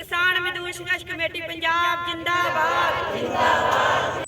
ਕਿਸਾਨ ਮਜ਼ਦੂਰ ਸੰਘਰਸ਼ ਕਮੇਟੀ ਪੰਜਾਬ ਜਿੰਦਾਬਾਦ।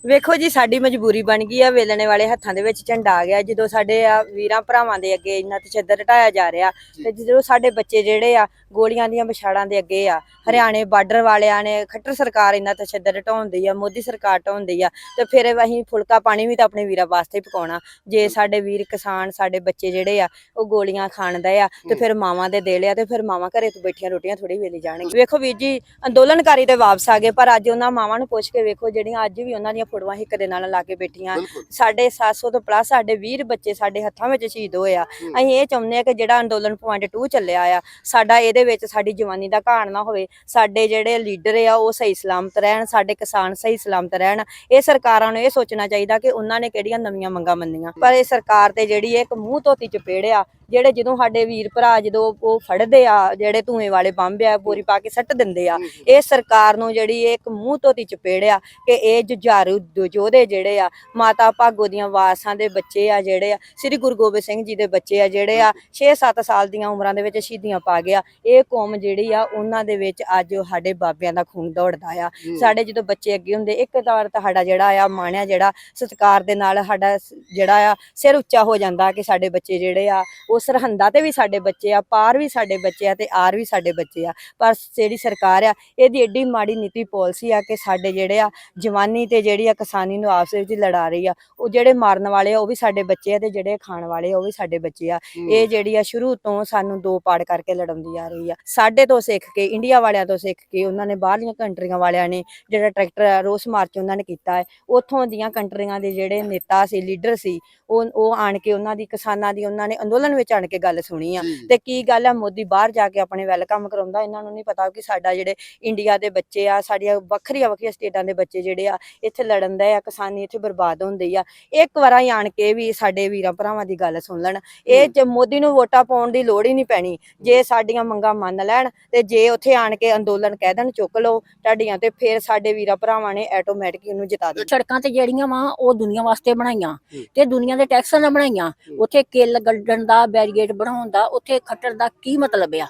ਵੇਖੋ ਜੀ ਸਾਡੀ ਮਜਬੂਰੀ ਬਣ ਗਈ ਆ ਵੇਲਣੇ ਵਾਲੇ ਹੱਥਾਂ ਦੇ ਵਿੱਚ ਝੰਡਾ ਆ ਗਿਆ। ਜਦੋਂ ਸਾਡੇ ਆ ਵੀਰਾਂ ਭਰਾਵਾਂ ਦੇ ਅੱਗੇ ਇੰਨਾ ਤਸ਼ੱਦਦ ਢਾਇਆ ਜਾ ਰਿਹਾ ਤੇ ਜਦੋਂ ਸਾਡੇ ਬੱਚੇ ਜਿਹੜੇ ਆ ਗੋਲੀਆਂ ਦੀਆਂ ਵਿਛਾੜਾਂ ਦੇ ਅੱਗੇ ਆ ਹਰਿਆਣੇ ਬਾਰਡਰ ਵਾਲਿਆਂ ਨੇ ਖੱਟਰ ਸਰਕਾਰ ਇੰਨਾ ਤਸ਼ੱਦਦ ਢਾਉਂਦੀ ਆ ਮੋਦੀ ਸਰਕਾਰ ਢਾਉਂਦੀ ਆ ਤੇ ਫਿਰ ਅਸੀਂ ਫੁਲਕਾ ਪਾਣੀ ਵੀ ਤਾਂ ਆਪਣੇ ਵੀਰਾਂ ਵਾਸਤੇ ਹੀ ਪਕਾਉਣਾ। ਜੇ ਸਾਡੇ ਵੀਰ ਕਿਸਾਨ ਸਾਡੇ ਬੱਚੇ ਜਿਹੜੇ ਆ ਉਹ ਗੋਲੀਆਂ ਖਾਣਦੇ ਆ ਤੇ ਫਿਰ ਮਾਵਾਂ ਦੇ ਦੇ ਲਿਆ ਤੇ ਫਿਰ ਮਾਵਾਂ ਘਰੇ ਤੋਂ ਬੈਠੀਆਂ ਰੋਟੀਆਂ ਥੋੜੀ ਵੇਲੀ ਜਾਣਗੇ ਵੇਖੋ ਵੀਰ ਜੀ ਅੰਦੋਲਨਕਾਰੀ ਤੇ ਵਾਪਸ ਆ ਗਏ ਪਰ ਅੱਜ ਉਹਨਾਂ ਮਾਵਾਂ ਨੂੰ ਪੁੱਛ ਕੇ ਵੇਖੋ ਜਿਹੜੀਆਂ ਅੱਜ ਵੀ ਉਹਨਾਂ ਦੀਆਂ ਫੋਟੋਆਂ ਇੱਕ ਦੇ ਨਾਲ ਲਾ ਕੇ ਬੈਠੀਆਂ। ਬਿਲਕੁਲ। ਸਾਡੇ 700 ਤੋਂ ਪਲੱਸ ਸਾਡੇ ਵੀਰ ਬੱਚੇ ਸਾਡੇ ਹੱਥਾਂ ਵਿੱਚ ਸ਼ਹੀਦ ਹੋਏ ਆ। ਅਸੀਂ ਇਹ ਚਾਹੁੰਦੇ ਆ ਕਿ ਜਿਹੜਾ ਅੰਦੋਲਨ ਪੁਆਇੰਟ 2 ਚੱਲਿਆ ਆ ਸਾਡਾ ਇਹਦੇ ਵਿੱਚ ਸਾਡੀ ਜਵਾਨੀ ਦਾ ਘਾਣ ਨਾ ਹੋਵੇ। ਸਾਡੇ ਜਿਹੜੇ ਲੀਡਰ ਆ ਉਹ ਸਹੀ ਸਲਾਮਤ ਰਹਿਣ ਸਾਡੇ ਕਿਸਾਨ ਸਹੀ ਸਲਾਮਤ ਰਹਿਣ। ਇਹ ਸਰਕਾਰਾਂ ਨੂੰ ਇਹ ਸੋਚਣਾ ਚਾਹੀਦਾ ਕਿ ਉਹਨਾਂ ਨੇ ਕਿਹੜੀਆਂ ਨਵੀਆਂ ਮੰਗਾਂ ਮੰਨੀਆਂ। ਪਰ ਇਹ ਸਰਕਾਰ ਤੇ ਜਿਹੜੀ ਇੱਕ ਮੂੰਹ ਧੋਤੀ ਚਪੇੜਿਆ ਜਿਹੜੇ ਜਦੋਂ ਸਾਡੇ ਵੀਰ ਭਰਾ ਜਦੋਂ ਉਹ ਫੜਦੇ ਆ ਜਿਹੜੇ ਧੂਏ ਵਾਲੇ ਬੰਬ ਆ ਬੋਰੀ ਪਾ ਕੇ ਸੱਟ ਦਿੰਦੇ ਆ ਇਹ ਸਰਕਾਰ ਨੂੰ ਜਿਹੜੀ ਇੱਕ ਮੂੰਹ ਧੋਤੀ ਚਪੇੜਿਆ ਕਿ ਇਹ ਜੁਝਾਰੂ ਦ- ਯੋਧੇ ਜਿਹੜੇ ਆ ਮਾਤਾ ਭਾਗੋ ਦੀਆਂ ਵਾਰਸਾਂ ਦੇ ਬੱਚੇ ਆ ਜਿਹੜੇ ਆ ਸ੍ਰੀ ਗੁਰੂ ਗੋਬਿੰਦ ਸਿੰਘ ਜੀ ਦੇ ਬੱਚੇ ਆ ਜਿਹੜੇ ਆ 6-7 ਸਾਲ ਦੀਆਂ ਉਮਰਾਂ ਦੇ ਵਿੱਚ ਸ਼ਹੀਦੀਆਂ ਪਾ ਗਿਆ। ਇਹ ਕੌਮ ਜਿਹੜੀ ਆ ਉਹਨਾਂ ਦੇ ਵਿੱਚ ਅੱਜ ਸਾਡੇ ਬਾਬਿਆਂ ਦਾ ਖੂਨ ਦੌੜਦਾ ਆ। ਸਾਡੇ ਜਦੋਂ ਬੱਚੇ ਅੱਗੇ ਹੁੰਦੇ ਇੱਕ ਵਾਰ ਤੁਹਾਡਾ ਜਿਹੜਾ ਆ ਮਾਣਿਆ ਜਿਹੜਾ ਸਤਿਕਾਰ ਦੇ ਨਾਲ ਸਾਡਾ ਜਿਹੜਾ ਆ ਸਿਰ ਉੱਚਾ ਹੋ ਜਾਂਦਾ ਕਿ ਸਾਡੇ ਬੱਚੇ ਜਿਹੜੇ ਆ ਉਹ ਸਰਹੰਦਾਂ ਤੇ ਵੀ ਸਾਡੇ ਬੱਚੇ ਆ ਪਾਰ ਵੀ ਸਾਡੇ ਬੱਚੇ ਆ ਤੇ ਆਰ ਵੀ ਸਾਡੇ ਬੱਚੇ ਆ। ਪਰ ਜਿਹੜੀ ਸਰਕਾਰ ਆ ਇਹਦੀ ਏਡੀ ਮਾੜੀ ਨੀਤੀ ਪਾਲਿਸੀ ਆ ਕਿ ਸਾਡੇ ਜਿਹੜੇ ਆ ਜਵਾਨੀ ਤੇ ਜਿਹੜੀ ਆ ਕਿਸਾਨੀ ਨੂੰ ਆਪਸ ਵਿੱਚ ਲੜਾ ਰਹੀ ਆ ਉਹ ਜਿਹੜੇ ਮਾਰਨ ਵਾਲੇ ਆ ਉਹ ਵੀ ਸਾਡੇ ਬੱਚੇ ਆ ਤੇ ਜਿਹੜੇ ਖਾਣ ਵਾਲੇ ਆ ਉਹ ਵੀ ਸਾਡੇ ਬੱਚੇ ਆ। ਇਹ ਜਿਹੜੀ ਆ ਸ਼ੁਰੂ ਤੋਂ ਸਾਨੂੰ ਦੋ ਪਾੜ ਕਰਕੇ ਲੜਾਉਂਦੀ ਆ ਰਹੀ ਆ। ਸਾਡੇ ਤੋਂ ਸਿੱਖ ਕੇ ਇੰਡੀਆ ਵਾਲਿਆਂ ਤੋਂ ਸਿੱਖ ਕੇ ਉਹਨਾਂ ਨੇ ਬਾਹਰਲੀਆਂ ਕੰਟਰੀਆਂ ਵਾਲਿਆਂ ਨੇ ਜਿਹੜਾ ਟਰੈਕਟਰ ਰੋਸ ਮਾਰਚ ਉਹਨਾਂ ਨੇ ਕੀਤਾ ਹੈ। ਉੱਥੋਂ ਦੀਆਂ ਕੰਟਰੀਆਂ ਦੇ ਜਿਹੜੇ ਨੇਤਾ ਸੀ ਲੀਡਰ ਸੀ ਉਹ ਉਹ ਆਣ ਕੇ ਉਹਨਾਂ ਦੀ ਕਿਸਾਨਾਂ ਦੀ ਉਹਨਾਂ ਨੇ ਅੰਦੋਲਨ ਵਿੱਚ ਆਣ ਕੇ ਗੱਲ ਸੁਣੀ ਆ। ਤੇ ਕੀ ਗੱਲ ਆ ਮੋਦੀ ਬਾਹਰ ਜਾ ਕੇ ਆਪਣੇ ਵੈਲਕਮ ਕਰਾਉਂਦਾ ਇਹਨਾਂ ਨੂੰ ਨਹੀਂ ਪਤਾ ਕਿ ਸਾਡਾ ਜਿਹੜੇ ਇੰਡੀਆ ਦੇ ਬੱਚੇ ਆ ਸਾਡੀਆਂ ਵੱਖਰੀਆਂ ਵੱਖਰੀਆਂ ਸਟੇਟਾਂ ਦੇ ਬੱਚੇ ਜਿਹੜੇ ਆ ਇੱਥੇ ਲੜਨ ਦੇ ਆ ਕਿਸਾਨੀ ਇੱਥੇ ਬਰਬਾਦ ਹੁੰਦੀ ਆ। ਇੱਕ ਵਾਰ ਹੀ ਆਣ ਕੇ ਵੀ ਸਾਡੇ ਵੀਰਾਂ ਭਰਾਵਾਂ ਦੀ ਗੱਲ ਸੁਣ ਲੈਣ। ਇਹ ਚ ਮੋਦੀ ਨੂੰ ਵੋਟਾਂ ਪਾਉਣ ਦੀ ਲੋੜ ਹੀ ਨਹੀਂ ਪੈਣੀ। ਜੇ ਸਾਡੀਆਂ ਮੰਗਾਂ ਮੰਨ ਲੈਣ ਤੇ ਜੇ ਉੱਥੇ ਆਣ ਕੇ ਅੰਦੋਲਨ ਕਹਿ ਦੇਣ ਚੁੱਕ ਲਓ ਤੁਹਾਡੀਆਂ ਤੇ ਫਿਰ ਸਾਡੇ ਵੀਰਾਂ ਭਰਾਵਾਂ ਨੇ ਆਟੋਮੈਟਿਕ ਉਹਨੂੰ ਜਿਤਾ ਦੇਣਾ। ਸੜਕਾਂ ਤੇ ਜਿਹੜੀਆਂ ਵਾ ਉਹ ਦੁਨੀਆ ਵਾਸਤੇ ਬਣਾਈਆਂ। ਤੇ ਦੁਨੀਆ ਦੇ ਟੈਕਸਾਂ ਨਾਲ ਬਣਾਈਆਂ। ਉੱਥੇ ਕਿੱਲ ਗੱਡਣ ਦਾ ਬੈਰੀਗੇਡ ਬਣਾਉਣ ਦਾ ਉੱਥੇ ਖੱਟਰ ਦਾ ਕੀ ਮਤਲਬ ਆ।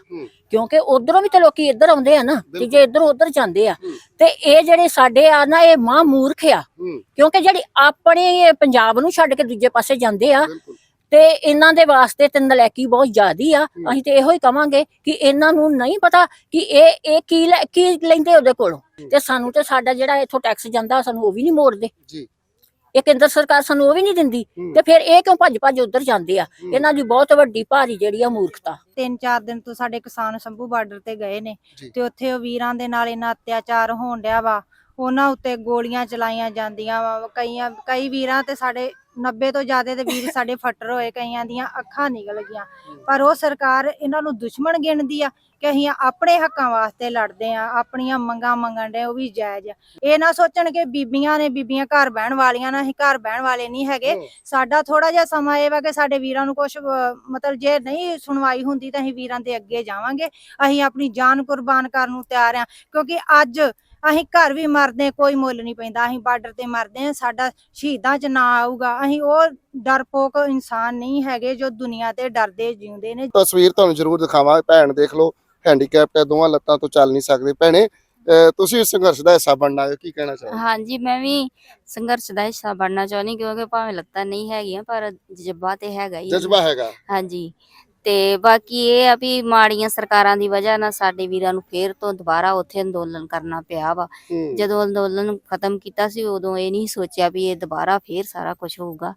ਕਿਉਂਕਿ ਉਧਰੋਂ ਵੀ ਤੇ ਲੋਕੀ ਇੱਧਰ ਆਉਂਦੇ ਆ ਨਾ ਤੇ। ਜੇ ਇੱਧਰ ਉੱਧਰ ਜਾਂਦੇ ਆ। ਤੇ ਇਹ ਜਿਹੜੇ ਸਾਡੇ ਆ ਨਾ ਇਹ ਮਾਂ ਮੂਰਖ ਆ ਕਿਉਂਕਿ ਜਿਹੜੀ ਆਪਣੇ ਪੰਜਾਬ ਨੂੰ ਛੱਡ ਕੇ ਦੂਜੇ ਪਾਸੇ ਜਾਂਦੇ ਆ ਤੇ ਇਹਨਾਂ ਦੇ ਵਾਸਤੇ ਤੇ ਨਲਾਇਕੀ ਬਹੁਤ ਜ਼ਿਆਦੀ ਆ। ਅਸੀਂ ਤੇ ਇਹੋ ਹੀ ਕਵਾਂਗੇ ਕਿ ਇਹਨਾਂ ਨੂੰ ਨਹੀਂ ਪਤਾ ਕਿ ਇਹ ਇਹ ਕੀ ਲੈ- ਕੀ ਲੈਂਦੇ ਉਹਦੇ ਕੋਲੋਂ। ਤੇ ਸਾਨੂੰ ਤੇ ਸਾਡਾ ਜਿਹੜਾ ਇੱਥੋਂ ਟੈਕਸ ਜਾਂਦਾ ਸਾਨੂੰ ਉਹ ਵੀ ਨਹੀਂ ਮੋੜਦੇ ਜੀ ਇਹ ਕੇਂਦਰ ਸਰਕਾਰ ਸਾਨੂੰ ਉਹ ਵੀ ਨਹੀਂ ਦਿੰਦੀ। ਤੇ ਫਿਰ ਇਹ ਕਿਉਂ ਭੱਜ ਭੱਜ ਉਧਰ ਜਾਂਦੇ ਆ। ਇਹਨਾਂ ਦੀ ਬਹੁਤ ਵੱਡੀ ਭਾਰੀ ਜਿਹੜੀ ਆ ਮੂਰਖਤਾ ਤਿੰਨ ਚਾਰ ਦਿਨ ਤੋਂ ਸਾਡੇ ਕਿਸਾਨ ਸ਼ੰਭੂ ਬਾਰਡਰ ਤੇ ਗਏ ਨੇ। ਤੇ ਉੱਥੇ ਉਹ ਵੀਰਾਂ ਦੇ ਨਾਲ ਇਹਨਾਂ ਅਤਿਆਚਾਰ ਹੋਣ ਡਿਆ ਵਾ ਉਹਨਾਂ ਉੱਤੇ ਗੋਲੀਆਂ ਚਲਾਈਆਂ ਜਾਂਦੀਆਂ ਵਾ ਕਈਆਂ ਕਈ ਵੀਰਾਂ ਤੇ ਸਾਡੇ 90 ਤੋਂ ਜ਼ਿਆਦਾ ਦੇ ਵੀਰ ਸਾਡੇ ਫੱਟਰ ਹੋਏ ਕਈਆਂ ਦੀਆਂ ਅੱਖਾਂ ਨਿਕਲ ਗਈਆਂ। ਪਰ ਉਹ ਸਰਕਾਰ ਇਹਨਾਂ ਨੂੰ ਦੁਸ਼ਮਣ ਗਿਣਦੀ ਆ ਕਿ ਅਸੀਂ ਆਪਣੇ ਹੱਕਾਂ ਵਾਸਤੇ ਲੜਦੇ ਆ ਆਪਣੀਆਂ ਮੰਗਾਂ ਮੰਗਣ ਦੇ ਉਹ ਵੀ ਜਾਇਜ਼ ਆ। ਇਹ ਨਾ ਸੋਚਣ ਕਿ ਬੀਬੀਆਂ ਨੇ ਬੀਬੀਆਂ ਘਰ ਬਹਿਣ ਵਾਲੀਆਂ ਨਾ ਅਸੀਂ ਘਰ ਬਹਿਣ ਵਾਲੇ ਨਹੀਂ ਹੈਗੇ। ਸਾਡਾ ਥੋੜਾ ਜਿਹਾ ਸਮਾਂ ਇਹ ਵਾ ਕਿ ਸਾਡੇ ਵੀਰਾਂ ਨੂੰ ਕੁਝ ਮਤਲਬ ਜੇ ਨਹੀਂ ਸੁਣਵਾਈ ਹੁੰਦੀ ਤਾਂ ਅਸੀਂ ਵੀਰਾਂ ਦੇ ਅੱਗੇ ਜਾਵਾਂਗੇ। ਅਸੀਂ ਆਪਣੀ ਜਾਨ ਕੁਰਬਾਨ ਕਰਨ ਨੂੰ ਤਿਆਰ ਆ ਕਿਉਂਕਿ ਅੱਜ ਅਸੀਂ ਘਰ ਵੀ ਮਰਦੇ ਕੋਈ ਮੁੱਲ ਨਹੀਂ ਪੈਂਦਾ ਅਸੀਂ ਬਾਰਡਰ ਤੇ ਮਰਦੇ ਆ ਸਾਡਾ ਸ਼ਹੀਦਾਂ 'ਚ ਨਾ ਆਊਗਾ ਅਸੀਂ ਉਹ ਡਰਪੋਕ ਇਨਸਾਨ ਨਹੀਂ ਹੈਗੇ ਜੋ ਦੁਨੀਆ ਤੇ ਡਰਦੇ ਜਿਉਂਦੇ ਨੇ। ਤਸਵੀਰ ਤੁਹਾਨੂੰ ਜ਼ਰੂਰ ਦਿਖਾਵਾਂ ਭੈਣ ਦੇਖ ਲਓ ਹੈਂਡੀਕੈਪਟ ਹੈ ਦੋਵਾਂ ਲੱਤਾਂ ਤੋਂ ਚੱਲ ਨਹੀਂ ਸਕਦੇ। ਭੈਣੇ ਤੁਸੀਂ ਇਸ ਸੰਘਰਸ਼ ਦਾ ਹਿੱਸਾ ਬਣਨਾ ਹੈ ਕੀ ਕਹਿਣਾ ਚਾਹੋਗੇ? ਹਾਂਜੀ ਮੈਂ ਵੀ ਸੰਘਰਸ਼ ਦਾ ਹਿੱਸਾ ਬਣਨਾ ਚਾਹੁੰਦੀ ਕਿਉਂਕਿ ਭਾਵੇਂ ਲੱਤਾਂ ਨਹੀਂ ਹੈਗੀਆਂ ਪਰ ਜਜ਼ਬਾ ਤੇ ਹੈਗਾ ਹੀ। ਜਜ਼ਬਾ ਹੈਗਾ। ਹਾਂਜੀ। ਤੇ ਬਾਕੀ ਇਹ ਆ ਵੀ ਮਾੜੀਆਂ ਸਰਕਾਰਾਂ ਦੀ ਵਜ੍ਹਾ ਨਾਲ ਸਾਡੇ ਵੀਰਾਂ ਨੂੰ ਫੇਰ ਤੋਂ ਦੁਬਾਰਾ ਉੱਥੇ ਅੰਦੋਲਨ ਕਰਨਾ ਪਿਆ ਵਾ। ਜਦੋਂ ਅੰਦੋਲਨ ਖਤਮ ਕੀਤਾ ਸੀ ਉਦੋਂ ਇਹ ਨਹੀਂ ਸੋਚਿਆ ਵੀ ਇਹ ਦੁਬਾਰਾ ਫੇਰ ਸਾਰਾ ਕੁਝ ਹੋਊਗਾ।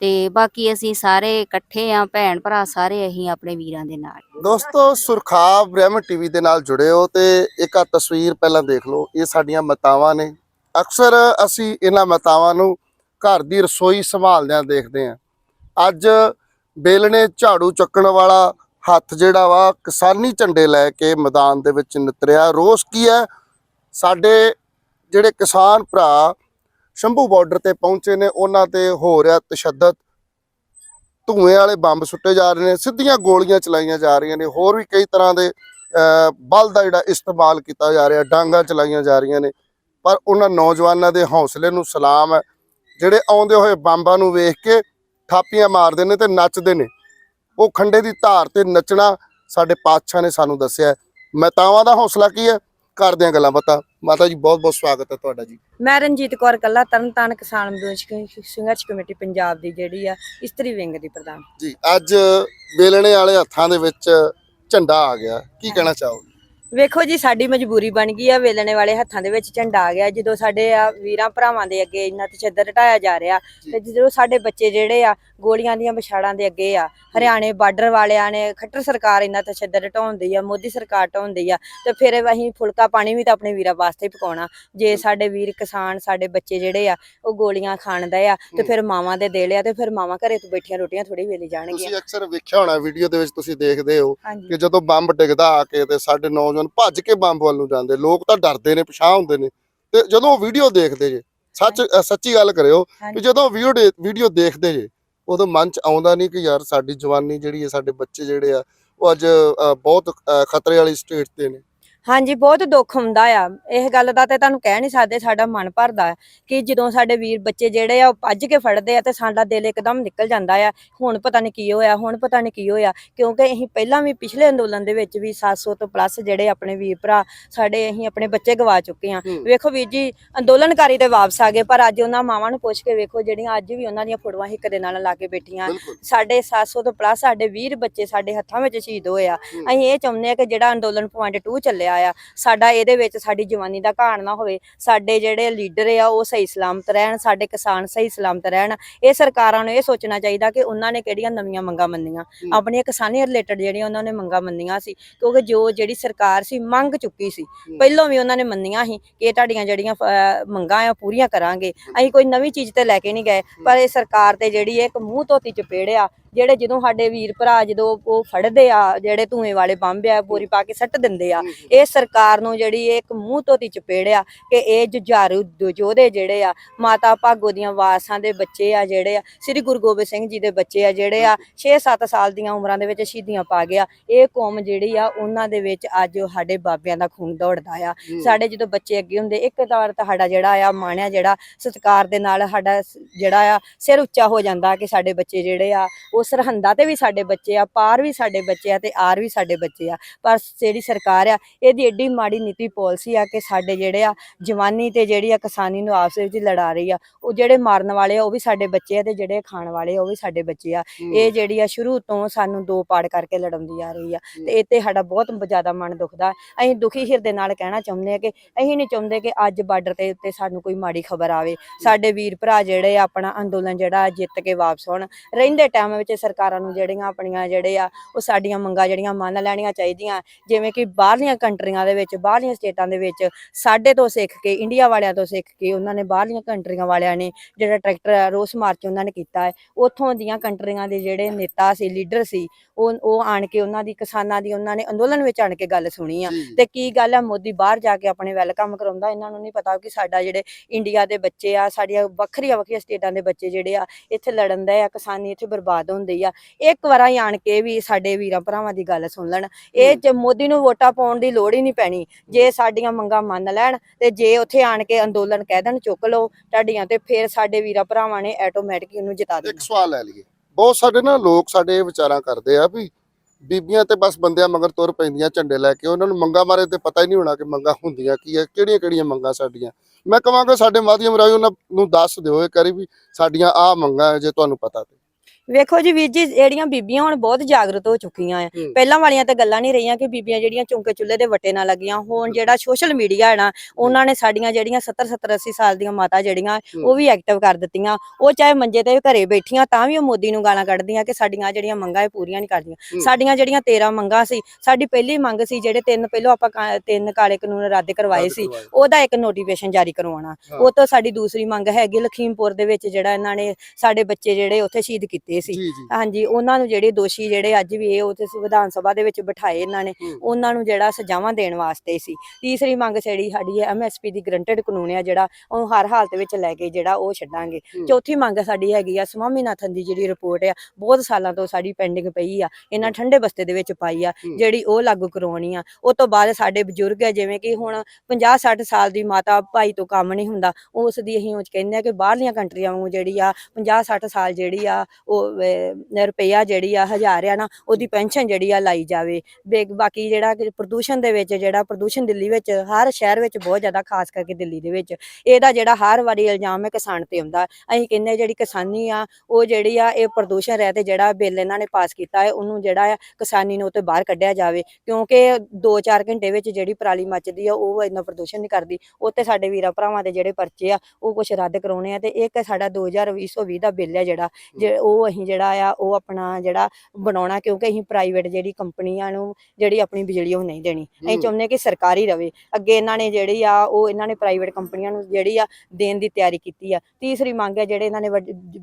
ਤੇ ਬਾਕੀ ਅਸੀਂ ਸਾਰੇ ਇਕੱਠੇ ਆ ਭੈਣ ਭਰਾ ਸਾਰੇ ਅਸੀਂ ਆਪਣੇ ਵੀਰਾਂ ਦੇ ਨਾਲ। ਦੋਸਤੋ ਸੁਰਖਾਬ ਬ੍ਰਹਮ ਟੀਵੀ ਦੇ ਨਾਲ ਜੁੜੇ ਹੋ ਤੇ ਇੱਕ ਆ ਤਸਵੀਰ ਪਹਿਲਾਂ ਦੇਖ ਲਓ ਇਹ ਸਾਡੀਆਂ ਮਾਤਾਵਾਂ ਨੇ। ਅਕਸਰ ਅਸੀਂ ਇਹਨਾਂ ਮਾਤਾਵਾਂ ਨੂੰ ਘਰ ਦੀ ਰਸੋਈ ਸੰਭਾਲਦਿਆਂ ਦੇਖਦੇ ਹਾਂ। ਅੱਜ ਬੇਲਣੇ ਝਾੜੂ ਚੱਕਣ ਵਾਲਾ ਹੱਥ ਜਿਹੜਾ ਵਾ ਕਿਸਾਨੀ ਝੰਡੇ ਲੈ ਕੇ ਮੈਦਾਨ ਦੇ ਵਿੱਚ ਨਿਤਰਿਆ। ਰੋਸ ਕੀ ਹੈ? ਸਾਡੇ ਜਿਹੜੇ ਕਿਸਾਨ ਭਰਾ ਸ਼ੰਭੂ ਬਾਰਡਰ ਤੇ ਪਹੁੰਚੇ ਨੇ ਉਹਨਾਂ ਤੇ ਹੋ ਰਿਹਾ ਤਸ਼ੱਦਦ। ਧੂਏ ਵਾਲੇ ਬੰਬ ਸੁੱਟੇ ਜਾ ਰਹੇ ਨੇ ਸਿੱਧੀਆਂ ਗੋਲੀਆਂ ਚਲਾਈਆਂ ਜਾ ਰਹੀਆਂ ਨੇ ਹੋਰ ਵੀ ਕਈ ਤਰ੍ਹਾਂ ਦੇ ਅਹ, ਬਲ ਦਾ ਜਿਹੜਾ ਇਸਤੇਮਾਲ ਕੀਤਾ ਜਾ ਰਿਹਾ ਡਾਂਗਾ ਚਲਾਈਆਂ ਜਾ ਰਹੀਆਂ ਨੇ। ਪਰ ਉਹਨਾਂ ਨੌਜਵਾਨਾਂ ਦੇ ਹੌਸਲੇ ਨੂੰ ਸਲਾਮ ਹੈ। ਜਿਹੜੇ ਆਉਂਦੇ ਹੋਏ ਬੰਬਾਂ ਨੂੰ ਵੇਖ ਕੇ ਥਾਪੀਆਂ ਮਾਰਦੇ ਨੇ ਤੇ ਨੱਚਦੇ ਨੇ। ਉਹ ਖੰਡੇ ਦੀ ਧਾਰ ਤੇ ਨੱਚਣਾ ਸਾਡੇ ਪਾਤਸ਼ਾਹ ਨੇ ਸਾਨੂੰ ਦੱਸਿਆ। ਹੈ। ਮਾਤਾਵਾਂ ਦਾ ਹੌਸਲਾ ਕੀ ਹੈ? ਕਰਦੇ ਹਾਂ ਗੱਲਾਂ ਬਾਤਾਂ। ਮਾਤਾ ਜੀ ਬਹੁਤ ਬਹੁਤ ਸਵਾਗਤ ਹੈ ਤੁਹਾਡਾ ਜੀ। ਮੈਂ ਰਣਜੀਤ ਕੌਰ ਕੱਲਾ ਤਰਨਤਾਰਨ ਕਿਸਾਨ ਮਜ਼ਦੂਰ ਸੰਘਰਸ਼ ਕਮੇਟੀ ਪੰਜਾਬ ਦੀ ਜਿਹੜੀ ਆ ਇਸਤਰੀ ਵਿੰਗ ਦੀ ਪ੍ਰਧਾਨ। ਜੀ ਅੱਜ ਵੇਲਣੇ ਵਾਲੇ ਹੱਥਾਂ ਦੇ ਵਿੱਚ ਝੰਡਾ ਆ ਗਿਆ। ਕੀ ਕਹਿਣਾ ਚਾਹੋਗੇ? ਵੇਖੋ ਜੀ, ਸਾਡੀ ਮਜਬੂਰੀ ਬਣ ਗਈ ਆ, ਵੇਲਣੇ ਵਾਲੇ ਹੱਥਾਂ ਦੇ ਵਿੱਚ ਝੰਡਾ ਆ ਗਿਆ, ਜਦੋਂ ਸਾਡੇ ਆ ਵੀਰਾਂ ਭਰਾਵਾਂ ਦੇ ਅੱਗੇ ਇੰਨਾ ਤਸ਼ੱਦਦ ਢਾਇਆ ਜਾ ਰਿਹਾ, ਤੇ ਜਦੋਂ ਸਾਡੇ ਬੱਚੇ ਜਿਹੜੇ ਆ ਗੋਲੀਆਂ ਦੀਆਂ ਵਿਛਾੜਾਂ ਦੇ ਅੱਗੇ ਆ। ਹਰਿਆਣੇ ਬਾਰਡਰ ਵਾਲਿਆਂ ਨੇ ਖੱਟਰ ਸਰਕਾਰ ਇੰਨਾ ਤਸ਼ੱਦਦ ਢਾਉਂਦੀ ਆ ਮੋਦੀ ਸਰਕਾਰ ਢਾਉਂਦੀ ਆ ਤੇ ਫਿਰ ਅਸੀਂ ਫੁਲਕਾ ਪਾਣੀ ਵੀ ਤਾਂ ਆਪਣੇ ਵੀਰਾਂ ਵਾਸਤੇ ਪਕਾਉਣਾ। ਜੇ ਸਾਡੇ ਵੀਰ ਕਿਸਾਨ ਸਾਡੇ ਬੱਚੇ ਜਿਹੜੇ ਆ ਉਹ ਗੋਲੀਆਂ ਖਾਣਦੇ ਆ ਤੇ ਫਿਰ ਮਾਵਾਂ ਦੇ ਦੇ ਲਿਆ ਤੇ ਫਿਰ ਮਾਵਾਂ ਘਰੇ ਤੋਂ ਬੈਠੀਆਂ ਰੋਟੀਆਂ ਥੋੜੀ ਵੇਲੀ ਜਾਣਗੀਆਂ। ਤੁਸੀਂ ਅਕਸਰ ਵੇਖਿਆ ਹੋਣਾ ਵੀਡੀਓ ਦੇ ਵਿੱਚ ਤੁਸੀਂ ਦੇਖਦੇ ਹੋ ਕਿ ਜਦੋਂ ਬੰਬ ਡਿੱਗਦਾ ਆ ਕੇ ਤੇ ਸਾਡੇ ਨੌਜਵਾਨ ਭੱਜ ਕੇ ਬੰਬ ਵੱਲ ਨੂੰ ਜਾਂਦੇ। ਲੋਕ ਤਾਂ ਡਰਦੇ ਨੇ ਪਛਾਹ ਹੁੰਦੇ ਨੇ। ਤੇ ਜਦੋਂ ਉਹ ਵੀਡੀਓ ਦੇਖਦੇ ਜੇ ਸੱਚ ਸੱਚੀ ਗੱਲ ਕਰਿਓ ਕਿ। ਜਦੋਂ ਵੀਡੀਓ ਵੀਡੀਓ ਦੇਖਦੇ ਜੇ ਉਦੋਂ ਮਨ ਚ ਆਉਂਦਾ ਨਹੀਂ ਕਿ ਯਾਰ ਸਾਡੀ ਜਵਾਨੀ ਜਿਹੜੀ ਹੈ, ਸਾਡੇ ਬੱਚੇ ਜਿਹੜੇ ਆ, ਉਹ ਅੱਜ ਬਹੁਤ ਖਤਰੇ ਵਾਲੀ ਸਟੇਟ ਤੇ ਨੇ। ਹਾਂਜੀ ਬਹੁਤ ਦੁੱਖ ਹੁੰਦਾ ਆ। ਇਹ ਗੱਲ ਦਾ ਤੇ ਤੁਹਾਨੂੰ ਕਹਿ ਨਹੀਂ ਸਕਦੇ ਸਾਡਾ ਮਨ ਭਰਦਾ ਕਿ ਜਦੋਂ ਸਾਡੇ ਵੀਰ ਬੱਚੇ ਜਿਹੜੇ ਆ ਉਹ ਭੱਜ ਕੇ ਫੜਦੇ ਆ ਤੇ ਸਾਡਾ ਦਿਲ ਇੱਕਦਮ ਨਿਕਲ ਜਾਂਦਾ ਆ। ਹੁਣ ਪਤਾ ਨਹੀਂ ਕੀ ਹੋਇਆ ਹੁਣ ਪਤਾ ਨਹੀਂ ਕੀ ਹੋਇਆ ਕਿਉਂਕਿ ਅਸੀਂ ਪਹਿਲਾਂ ਵੀ ਪਿਛਲੇ ਅੰਦੋਲਨ ਦੇ ਵਿੱਚ ਵੀ 700 ਤੋਂ ਪਲੱਸ ਜਿਹੜੇ ਆਪਣੇ ਵੀਰ ਭਰਾ ਸਾਡੇ ਅਸੀਂ ਆਪਣੇ ਬੱਚੇ ਗਵਾ ਚੁੱਕੇ ਆ। ਵੇਖੋ ਵੀਰ ਜੀ ਅੰਦੋਲਨਕਾਰੀ ਤੇ ਵਾਪਸ ਆ ਗਏ ਪਰ ਅੱਜ ਉਹਨਾਂ ਮਾਵਾਂ ਨੂੰ ਪੁੱਛ ਕੇ ਵੇਖੋ ਜਿਹੜੀਆਂ ਅੱਜ ਵੀ ਉਹਨਾਂ ਦੀਆਂ ਫੋਟੋਆਂ ਹਿੱਕ ਦੇ ਨਾਲ ਲਾ ਕੇ ਬੈਠੀਆਂ। ਸਾਡੇ 700 ਤੋਂ ਪਲੱਸ ਸਾਡੇ ਵੀਰ ਬੱਚੇ ਸਾਡੇ ਹੱਥਾਂ ਵਿੱਚ ਸ਼ਹੀਦ ਹੋਏ ਆ। ਅਸੀਂ ਇਹ ਚਾਹੁੰਦੇ ਆ ਕਿ ਜਿਹੜਾ ਅੰਦੋਲਨ ਪੁਆਇੰਟ 2 ਚੱਲਿਆ ਆ। ਸਾਡਾ ਇਹਦੇ ਵਿੱਚ ਸਾਡੀ ਜਵਾਨੀ ਦਾ ਘਾਣ ਨਾ ਹੋਵੇ। ਸਾਡੇ ਜਿਹੜੇ ਲੀਡਰ ਆ ਉਹ ਸਹੀ ਸਲਾਮਤ ਰਹਿਣ ਸਾਡੇ ਕਿਸਾਨ ਸਹੀ ਸਲਾਮਤ ਰਹਿਣ। ਇਹ ਸਰਕਾਰਾਂ ਨੂੰ ਇਹ ਸੋਚਣਾ ਚਾਹੀਦਾ ਕਿ ਉਹਨਾਂ ਨੇ ਕਿਹੜੀਆਂ ਨਵੀਆਂ ਮੰਗਾਂ ਮੰਨੀਆਂ। ਆਪਣੀਆਂ ਕਿਸਾਨੀ ਰਿਲੇਟਡ ਜਿਹੜੀਆਂ ਉਹਨਾਂ ਨੇ ਮੰਗਾਂ ਮੰਨੀਆਂ ਸੀ ਕਿਉਂਕਿ ਜੋ ਜਿਹੜੀ ਸਰਕਾਰ ਸੀ ਮੰਗ ਚੁੱਕੀ ਸੀ। ਪਹਿਲਾਂ ਵੀ ਉਹਨਾਂ ਨੇ ਮੰਨੀਆਂ ਸੀ ਕਿ ਇਹ ਤੁਹਾਡੀਆਂ ਜਿਹੜੀਆਂ ਮੰਗਾਂ ਆ ਪੂਰੀਆਂ ਕਰਾਂਗੇ। ਅਸੀਂ ਕੋਈ ਨਵੀਂ ਚੀਜ਼ ਤੇ ਲੈ ਕੇ ਨਹੀਂ ਗਏ ਪਰ ਇਹ ਸਰਕਾਰ ਤੇ ਜਿਹੜੀ ਇੱਕ ਮੂੰਹ ਧੋਤੀ ਚਪੇੜਿਆ ਜਿਹੜੇ ਜਦੋਂ ਸਾਡੇ ਵੀਰ ਭਰਾ ਜਦੋਂ ਉਹ ਫੜਦੇ ਆ ਜਿਹੜੇ ਧੂਏ ਵਾਲੇ ਬੰਬ ਆ ਬੋਰੀ ਪਾ ਕੇ ਸੱਟ ਦਿੰਦੇ ਆ ਇਹ ਸਰਕਾਰ ਨੂੰ ਜਿਹੜੀ ਇਹ ਇੱਕ ਮੂੰਹ ਧੋਤੀ ਚਪੇੜਿਆ ਕਿ ਇਹ ਜੁਝਾਰੂ ਦ- ਯੋਧੇ ਜਿਹੜੇ ਆ ਮਾਤਾ ਭਾਗੋ ਦੀਆਂ ਵਾਰਸਾਂ ਦੇ ਬੱਚੇ ਆ ਜਿਹੜੇ ਆ ਸ੍ਰੀ ਗੁਰੂ ਗੋਬਿੰਦ ਸਿੰਘ ਜੀ ਦੇ ਬੱਚੇ ਆ ਜਿਹੜੇ ਆ 6-7 ਸਾਲ ਦੀਆਂ ਉਮਰਾਂ ਦੇ ਵਿੱਚ ਸ਼ਹੀਦੀਆਂ ਪਾ ਗਿਆ। ਇਹ ਕੌਮ ਜਿਹੜੀ ਆ ਉਹਨਾਂ ਦੇ ਵਿੱਚ ਅੱਜ ਸਾਡੇ ਬਾਬਿਆਂ ਦਾ ਖੂਨ ਦੌੜਦਾ ਆ। ਸਾਡੇ ਜਦੋਂ ਬੱਚੇ ਅੱਗੇ ਹੁੰਦੇ ਇੱਕ ਵਾਰ ਤੁਹਾਡਾ ਜਿਹੜਾ ਆ ਮਾਣਿਆ ਜਿਹੜਾ ਸਤਿਕਾਰ ਦੇ ਨਾਲ ਸਾਡਾ ਜਿਹੜਾ ਆ ਸਿਰ ਉੱਚਾ ਹੋ ਜਾਂਦਾ ਕਿ ਸਾਡੇ ਬੱਚੇ ਜਿਹੜੇ ਆ ਉਹ ਸਰਹੰਦਾਂ ਤੇ ਵੀ ਸਾਡੇ ਬੱਚੇ ਆ ਪਾਰ ਵੀ ਸਾਡੇ ਬੱਚੇ ਆ ਤੇ ਆਰ ਵੀ ਸਾਡੇ ਬੱਚੇ ਆ। ਪਰ ਜਿਹੜੀ ਸਰਕਾਰ ਆ ਇਹਦੀ ਏਡੀ ਮਾੜੀ ਨੀਤੀ ਪਾਲਿਸੀ ਆ ਕਿ ਸਾਡੇ ਜਿਹੜੇ ਆ ਜਵਾਨੀ ਤੇ ਜਿਹੜੀ ਆ ਕਿਸਾਨੀ ਨੂੰ ਆਪਸ ਵਿੱਚ ਲੜਾ ਰਹੀ ਆ ਉਹ ਜਿਹੜੇ ਮਾਰਨ ਵਾਲੇ ਆ ਉਹ ਵੀ ਸਾਡੇ ਬੱਚੇ ਆ ਤੇ ਜਿਹੜੇ ਖਾਣ ਵਾਲੇ ਆ ਉਹ ਵੀ ਸਾਡੇ ਬੱਚੇ ਆ। ਇਹ ਜਿਹੜੀ ਆ ਸ਼ੁਰੂ ਤੋਂ ਸਾਨੂੰ ਦੋ ਪਾੜ ਕਰਕੇ ਲੜਾਉਂਦੀ ਆ ਰਹੀ ਆ ਤੇ ਇਹ ਤੇ ਸਾਡਾ ਬਹੁਤ ਜ਼ਿਆਦਾ ਮਨ ਦੁਖਦਾ। ਅਸੀਂ ਦੁਖੀ ਹਿਰਦੇ ਨਾਲ ਕਹਿਣਾ ਚਾਹੁੰਦੇ ਆ ਕਿ ਅਸੀਂ ਨਹੀਂ ਚਾਹੁੰਦੇ ਕਿ ਅੱਜ ਬਾਰਡਰ ਤੇ ਉੱਤੇ ਸਾਨੂੰ ਕੋਈ ਮਾੜੀ ਖਬਰ ਆਵੇ। ਸਾਡੇ ਵੀਰ ਭਰਾ ਜਿਹੜੇ ਆਪਣਾ ਅੰਦੋਲਨ ਜਿਹੜਾ ਜਿੱਤ ਕੇ ਵਾਪਸ ਹੋਣ ਰਹਿੰਦੇ ਟਾਈਮ ਵਿੱਚ ਸਰਕਾਰਾਂ ਨੂੰ ਜਿਹੜੀਆਂ ਆਪਣੀਆਂ ਜਿਹੜੇ ਆ ਉਹ ਸਾਡੀਆਂ ਮੰਗਾਂ ਜਿਹੜੀਆਂ ਮੰਨ ਲੈਣੀਆਂ ਚਾਹੀਦੀਆਂ। ਜਿਵੇਂ ਕਿ ਬਾਹਰਲੀਆਂ ਕੰਟਰੀਆਂ ਦੇ ਵਿੱਚ ਬਾਹਰਲੀਆਂ ਸਟੇਟਾਂ ਦੇ ਵਿੱਚ ਸਾਡੇ ਤੋਂ ਸਿੱਖ ਕੇ ਇੰਡੀਆ ਵਾਲਿਆਂ ਤੋਂ ਸਿੱਖ ਕੇ ਉਹਨਾਂ ਨੇ ਬਾਹਰਲੀਆਂ ਕੰਟਰੀਆਂ ਵਾਲਿਆਂ ਨੇ ਜਿਹੜਾ ਟਰੈਕਟਰ ਰੋਸ ਮਾਰਚ ਉਹਨਾਂ ਨੇ ਕੀਤਾ ਹੈ। ਉੱਥੋਂ ਦੀਆਂ ਕੰਟਰੀਆਂ ਦੇ ਜਿਹੜੇ ਨੇਤਾ ਸੀ ਲੀਡਰ ਸੀ ਉਹ ਉਹ ਆਣ ਕੇ ਉਹਨਾਂ ਦੀ ਕਿਸਾਨਾਂ ਦੀ ਉਹਨਾਂ ਨੇ ਅੰਦੋਲਨ ਵਿੱਚ ਆਣ ਕੇ ਗੱਲ ਸੁਣੀ ਆ। ਤੇ ਕੀ ਗੱਲ ਆ ਮੋਦੀ ਬਾਹਰ ਜਾ ਕੇ ਆਪਣੇ ਵੈਲਕਮ ਕਰਾਉਂਦਾ ਇਹਨਾਂ ਨੂੰ ਨਹੀਂ ਪਤਾ ਕਿ ਸਾਡਾ ਜਿਹੜੇ ਇੰਡੀਆ ਦੇ ਬੱਚੇ ਆ ਸਾਡੀਆਂ ਵੱਖਰੀਆਂ ਵੱਖਰੀਆਂ ਸਟੇਟਾਂ ਦੇ ਬੱਚੇ ਜਿਹੜੇ ਆ ਇੱਥੇ ਲੜਨ ਦੇ ਆ ਕਿਸਾਨੀ ਇੱਥੇ ਬਰਬਾਦ ਹੁੰਦੀ ਆ। ਇੱਕ ਵਾਰ ਆਣ ਕੇ ਵੀ ਸਾਡੇ ਵੀਰਾਂ ਭਰਾਵਾਂ ਦੀ ਗੱਲ ਸੁਣ ਲੈਣ। ਇਹ ਜੇ। ਮੋਦੀ ਨੂੰ ਵੋਟਾਂ ਪਾਉਣ ਦੀ ਲੋੜ ਹੀ ਨਹੀਂ ਪੈਣੀ। ਜੇ ਸਾਡੀਆਂ ਮੰਗਾਂ ਮੰਨ ਲੈਣ ਤੇ ਜੇ ਉੱਥੇ ਆਣ ਕੇ ਅੰਦੋਲਨ ਕਹਿ ਦੇਣ, ਚੁੱਕ ਲਓ ਤੁਹਾਡੀਆਂ ਤੇ ਫਿਰ ਸਾਡੇ ਵੀਰਾਂ ਭਰਾਵਾਂ ਨੇ ਆਟੋਮੈਟਿਕ ਉਹਨੂੰ ਜਿਤਾ ਇੱਕ ਸਵਾਲ ਲੈ ਲਈਏ। ਬਹੁਤ ਸਾਡੇ ਨਾ ਲੋਕ ਸਾਡੇ ਇਹ ਵਿਚਾਰਾਂ ਕਰਦੇ ਆ ਵੀ ਬੀਬੀਆਂ ਤੇ ਬਸ ਬੰਦਿਆਂ ਮਗਰ ਤੁਰ ਪੈਂਦੀਆਂ ਝੰਡੇ ਲੈ ਕੇ। ਉਹਨਾਂ ਨੂੰ ਮੰਗਾ ਮਾਰੇ ਤੇ ਪਤਾ ਹੀ ਨਹੀਂ ਹੋਣਾ ਕਿ ਮੰਗਾ ਹੁੰਦੀਆਂ ਕੀ ਹੈ ਕਿਹੜੀਆਂ ਕਿਹੜੀਆਂ ਮੰਗਾਂ ਸਾਡੀਆਂ। ਮੈਂ ਕਹਾਂਗਾ ਸਾਡੇ ਮਾਧਿਅਮ ਰਾਹੀਂ ਉਹਨਾਂ ਨੂੰ ਦੱਸ ਦਿਓ ਇਹ ਕਰੀ ਵੀ ਸਾਡੀਆਂ ਆ ਮੰਗਾਂ ਜੇ ਤੁਹਾਨੂੰ ਪਤਾ ਤੇ। ਵੇਖੋ ਜੀ ਵੀਰ ਜੀ ਜਿਹੜੀਆਂ ਬੀਬੀਆਂ ਹੁਣ ਬਹੁਤ ਜਾਗਰੂਕ ਹੋ ਚੁੱਕੀਆਂ ਆ। ਪਹਿਲਾਂ ਵਾਲੀਆਂ ਤਾਂ ਗੱਲਾਂ ਨਹੀਂ ਰਹੀਆਂ ਕਿ ਬੀਬੀਆਂ ਜਿਹੜੀਆਂ ਚੌਂਕੇ ਚੁੱਲ੍ਹੇ ਦੇ ਵੱਟੇ ਨਾਲ ਲੱਗੀਆਂ ਹੁਣ ਜਿਹੜਾ ਸੋਸ਼ਲ ਮੀਡੀਆ ਹੈ ਨਾ ਉਹਨਾਂ ਨੇ ਸਾਡੀਆਂ ਜਿਹੜੀਆਂ 70 70 80 ਸਾਲ ਦੀਆਂ ਮਾਤਾ ਜਿਹੜੀਆਂ। ਉਹ ਵੀ ਐਕਟਿਵ ਕਰ ਦਿੱਤੀਆਂ ਉਹ ਚਾਹੇ ਮੰਜੇ ਤੇ ਘਰੇ ਬੈਠੀਆਂ ਤਾਂ ਵੀ ਉਹ ਮੋਦੀ ਨੂੰ ਗਾਲਾਂ ਕੱਢਦੀਆਂ ਕਿ ਸਾਡੀਆਂ ਜਿਹੜੀਆਂ ਮੰਗਾਂ ਇਹ ਪੂਰੀਆਂ ਨਹੀਂ ਕਰਦੀਆਂ। ਸਾਡੀਆਂ ਜਿਹੜੀਆਂ 13 ਮੰਗਾਂ ਸੀ ਸਾਡੀ ਪਹਿਲੀ ਮੰਗ ਸੀ ਜਿਹੜੇ ਤਿੰਨ ਪਹਿਲੋਂ ਆਪਾਂ ਤਿੰਨ ਕਾਲੇ ਕਾਨੂੰਨ ਰੱਦ ਕਰਵਾਏ ਸੀ ਉਹਦਾ ਇੱਕ ਨੋਟੀਫਿਕੇਸ਼ਨ ਜਾਰੀ ਕਰਵਾਉਣਾ। ਉਹ ਤੋਂ ਸਾਡੀ ਦੂਸਰੀ ਮੰਗ ਹੈਗੀ ਲਖੀਮਪੁਰ ਦੇ ਵਿੱਚ ਜਿਹੜਾ ਇਹਨਾਂ ਨੇ ਸਾਡੇ ਬੱਚੇ ਜਿਹੜੇ ਉੱਥੇ ਸ਼ਹੀਦ ਕੀਤੇ ਸੀ ਜੀ ਜੀ ਹਾਂਜੀ ਉਹਨਾਂ ਨੂੰ ਜਿਹੜੇ ਦੋਸ਼ੀ ਜਿਹੜੇ ਅੱਜ ਵੀ ਇਹ ਉੱਥੇ ਵਿਧਾਨ ਸਭਾ ਦੇ ਵਿੱਚ ਬਿਠਾਏ ਇਹਨਾਂ ਨੇ ਹੂੰ। ਉਹਨਾਂ ਨੂੰ ਜਿਹੜਾ ਸਜ਼ਾਵਾਂ ਦੇਣ ਵਾਸਤੇ ਸੀ ਤੀਸਰੀ ਮੰਗ ਜਿਹੜੀ ਸਾਡੀ ਹੈ ਐਮਐਸਪੀ ਦੀ ਗਰੰਟਡ ਕਾਨੂੰਨ ਆ ਜਿਹੜਾ ਉਹ ਹਰ ਹਾਲਤ ਵਿੱਚ ਲੈ ਕੇ ਜਿਹੜਾ ਉਹ ਛੱਡਾਂਗੇ ਹੂੰ। ਚੌਥੀ ਮੰਗ ਸਾਡੀ ਹੈਗੀ ਆ ਸਵਾਮੀਨਾਥਨ ਦੀ ਜਿਹੜੀ ਰਿਪੋਰਟ ਆ ਬਹੁਤ ਸਾਲਾਂ ਤੋਂ ਸਾਡੀ ਪੈਂਡਿੰਗ ਪਈ ਆ ਇਹਨਾਂ ਠੰਡੇ ਬਸਤੇ ਦੇ ਵਿੱਚ ਪਾਈ ਆ ਹੂੰ। ਜਿਹੜੀ ਉਹ ਲਾਗੂ ਕਰਵਾਉਣੀ ਆ ਉਹ ਤੋਂ ਬਾਅਦ ਸਾਡੇ ਬਜ਼ੁਰਗ ਆ ਜਿਵੇਂ ਕਿ ਹੁਣ 50 60 ਸਾਲ ਦੀ ਮਾਤਾ ਭਾਈ ਤੋਂ ਕੰਮ ਨਹੀਂ ਹੁੰਦਾ ਉਸ ਦੀ ਅਸੀਂ ਉਹ ਕਹਿੰਦੇ ਆ ਕਿ ਬਾਹਰਲੀਆਂ ਕੰਟਰੀਆਂ ਵਾਂਗੂ ਜਿਹੜੀ ਆ 50 60 ਸਾਲ ਜਿਹੜੀ ਆ ਉਹ ਰੁਪਈਆ ਜਿਹੜੀ ਆ ਹਜ਼ਾਰ ਆ ਨਾ ਉਹਦੀ ਪੈਨਸ਼ਨ ਜਿਹੜੀ ਆ ਲਾਈ ਜਾਵੇ। ਬੇ- ਬਾਕੀ ਜਿਹੜਾ ਪ੍ਰਦੂਸ਼ਣ ਦੇ ਵਿੱਚ ਜਿਹੜਾ ਪ੍ਰਦੂਸ਼ਣ ਦਿੱਲੀ ਵਿੱਚ ਹਰ ਸ਼ਹਿਰ ਵਿੱਚ ਬਹੁਤ ਜ਼ਿਆਦਾ ਖਾਸ ਕਰਕੇ ਦਿੱਲੀ ਦੇ ਵਿੱਚ ਇਹਦਾ ਜਿਹੜਾ ਹਰ ਵਾਰੀ ਇਲਜ਼ਾਮ ਹੈ ਕਿਸਾਨ ਤੇ ਆਉਂਦਾ ਅਸੀਂ ਕਹਿੰਦੇ ਜਿਹੜੀ ਕਿਸਾਨੀ ਆ ਉਹ ਜਿਹੜੀ ਆ ਇਹ ਪ੍ਰਦੂਸ਼ਣ ਰਹਿ ਤੇ ਜਿਹੜਾ ਬਿੱਲ ਇਹਨਾਂ ਨੇ ਪਾਸ ਕੀਤਾ ਹੈ ਉਹਨੂੰ ਜਿਹੜਾ ਆ ਕਿਸਾਨੀ ਨੂੰ ਉਹ ਤੋਂ ਬਾਹਰ ਕੱਢਿਆ ਜਾਵੇ। ਕਿਉਂਕਿ 2-4 ਘੰਟੇ ਵਿੱਚ ਜਿਹੜੀ ਪਰਾਲੀ ਮੱਚਦੀ ਆ ਉਹ ਇੰਨਾ ਪ੍ਰਦੂਸ਼ਣ ਨਹੀਂ ਕਰਦੀ। ਉਹ ਤੇ ਸਾਡੇ ਵੀਰਾਂ ਭਰਾਵਾਂ ਦੇ ਜਿਹੜੇ ਪਰਚੇ ਆ ਉਹ ਕੁਝ ਰੱਦ ਕਰਾਉਣੇ ਆ ਤੇ ਇੱਕ ਸਾਡਾ 2020 ਦਾ ਬਿੱਲ ਆ ਜਿਹੜਾ ਜੇ ਉਹ ਅਸੀਂ ਜਿਹੜਾ ਆ ਉਹ ਆਪਣਾ ਜਿਹੜਾ ਬਣਾਉਣਾ ਕਿਉਂਕਿ ਅਸੀਂ ਪ੍ਰਾਈਵੇਟ ਜਿਹੜੀ ਕੰਪਨੀਆਂ ਨੂੰ ਜਿਹੜੀ ਆਪਣੀ ਬਿਜਲੀ ਉਹ ਨਹੀਂ ਦੇਣੀ ਅਸੀਂ। ਚਾਹੁੰਦੇ ਕਿ ਸਰਕਾਰੀ ਰਵੇ ਅੱਗੇ ਇਹਨਾਂ ਨੇ ਜਿਹੜੀ ਆ ਉਹ ਇਹਨਾਂ ਨੇ ਪ੍ਰਾਈਵੇਟ ਕੰਪਨੀਆਂ ਨੂੰ ਜਿਹੜੀ ਆ ਦੇਣ ਦੀ ਤਿਆਰੀ ਕੀਤੀ ਆ ਤੀਸਰੀ ਮੰਗ ਹੈ ਜਿਹੜੇ ਇਹਨਾਂ ਨੇ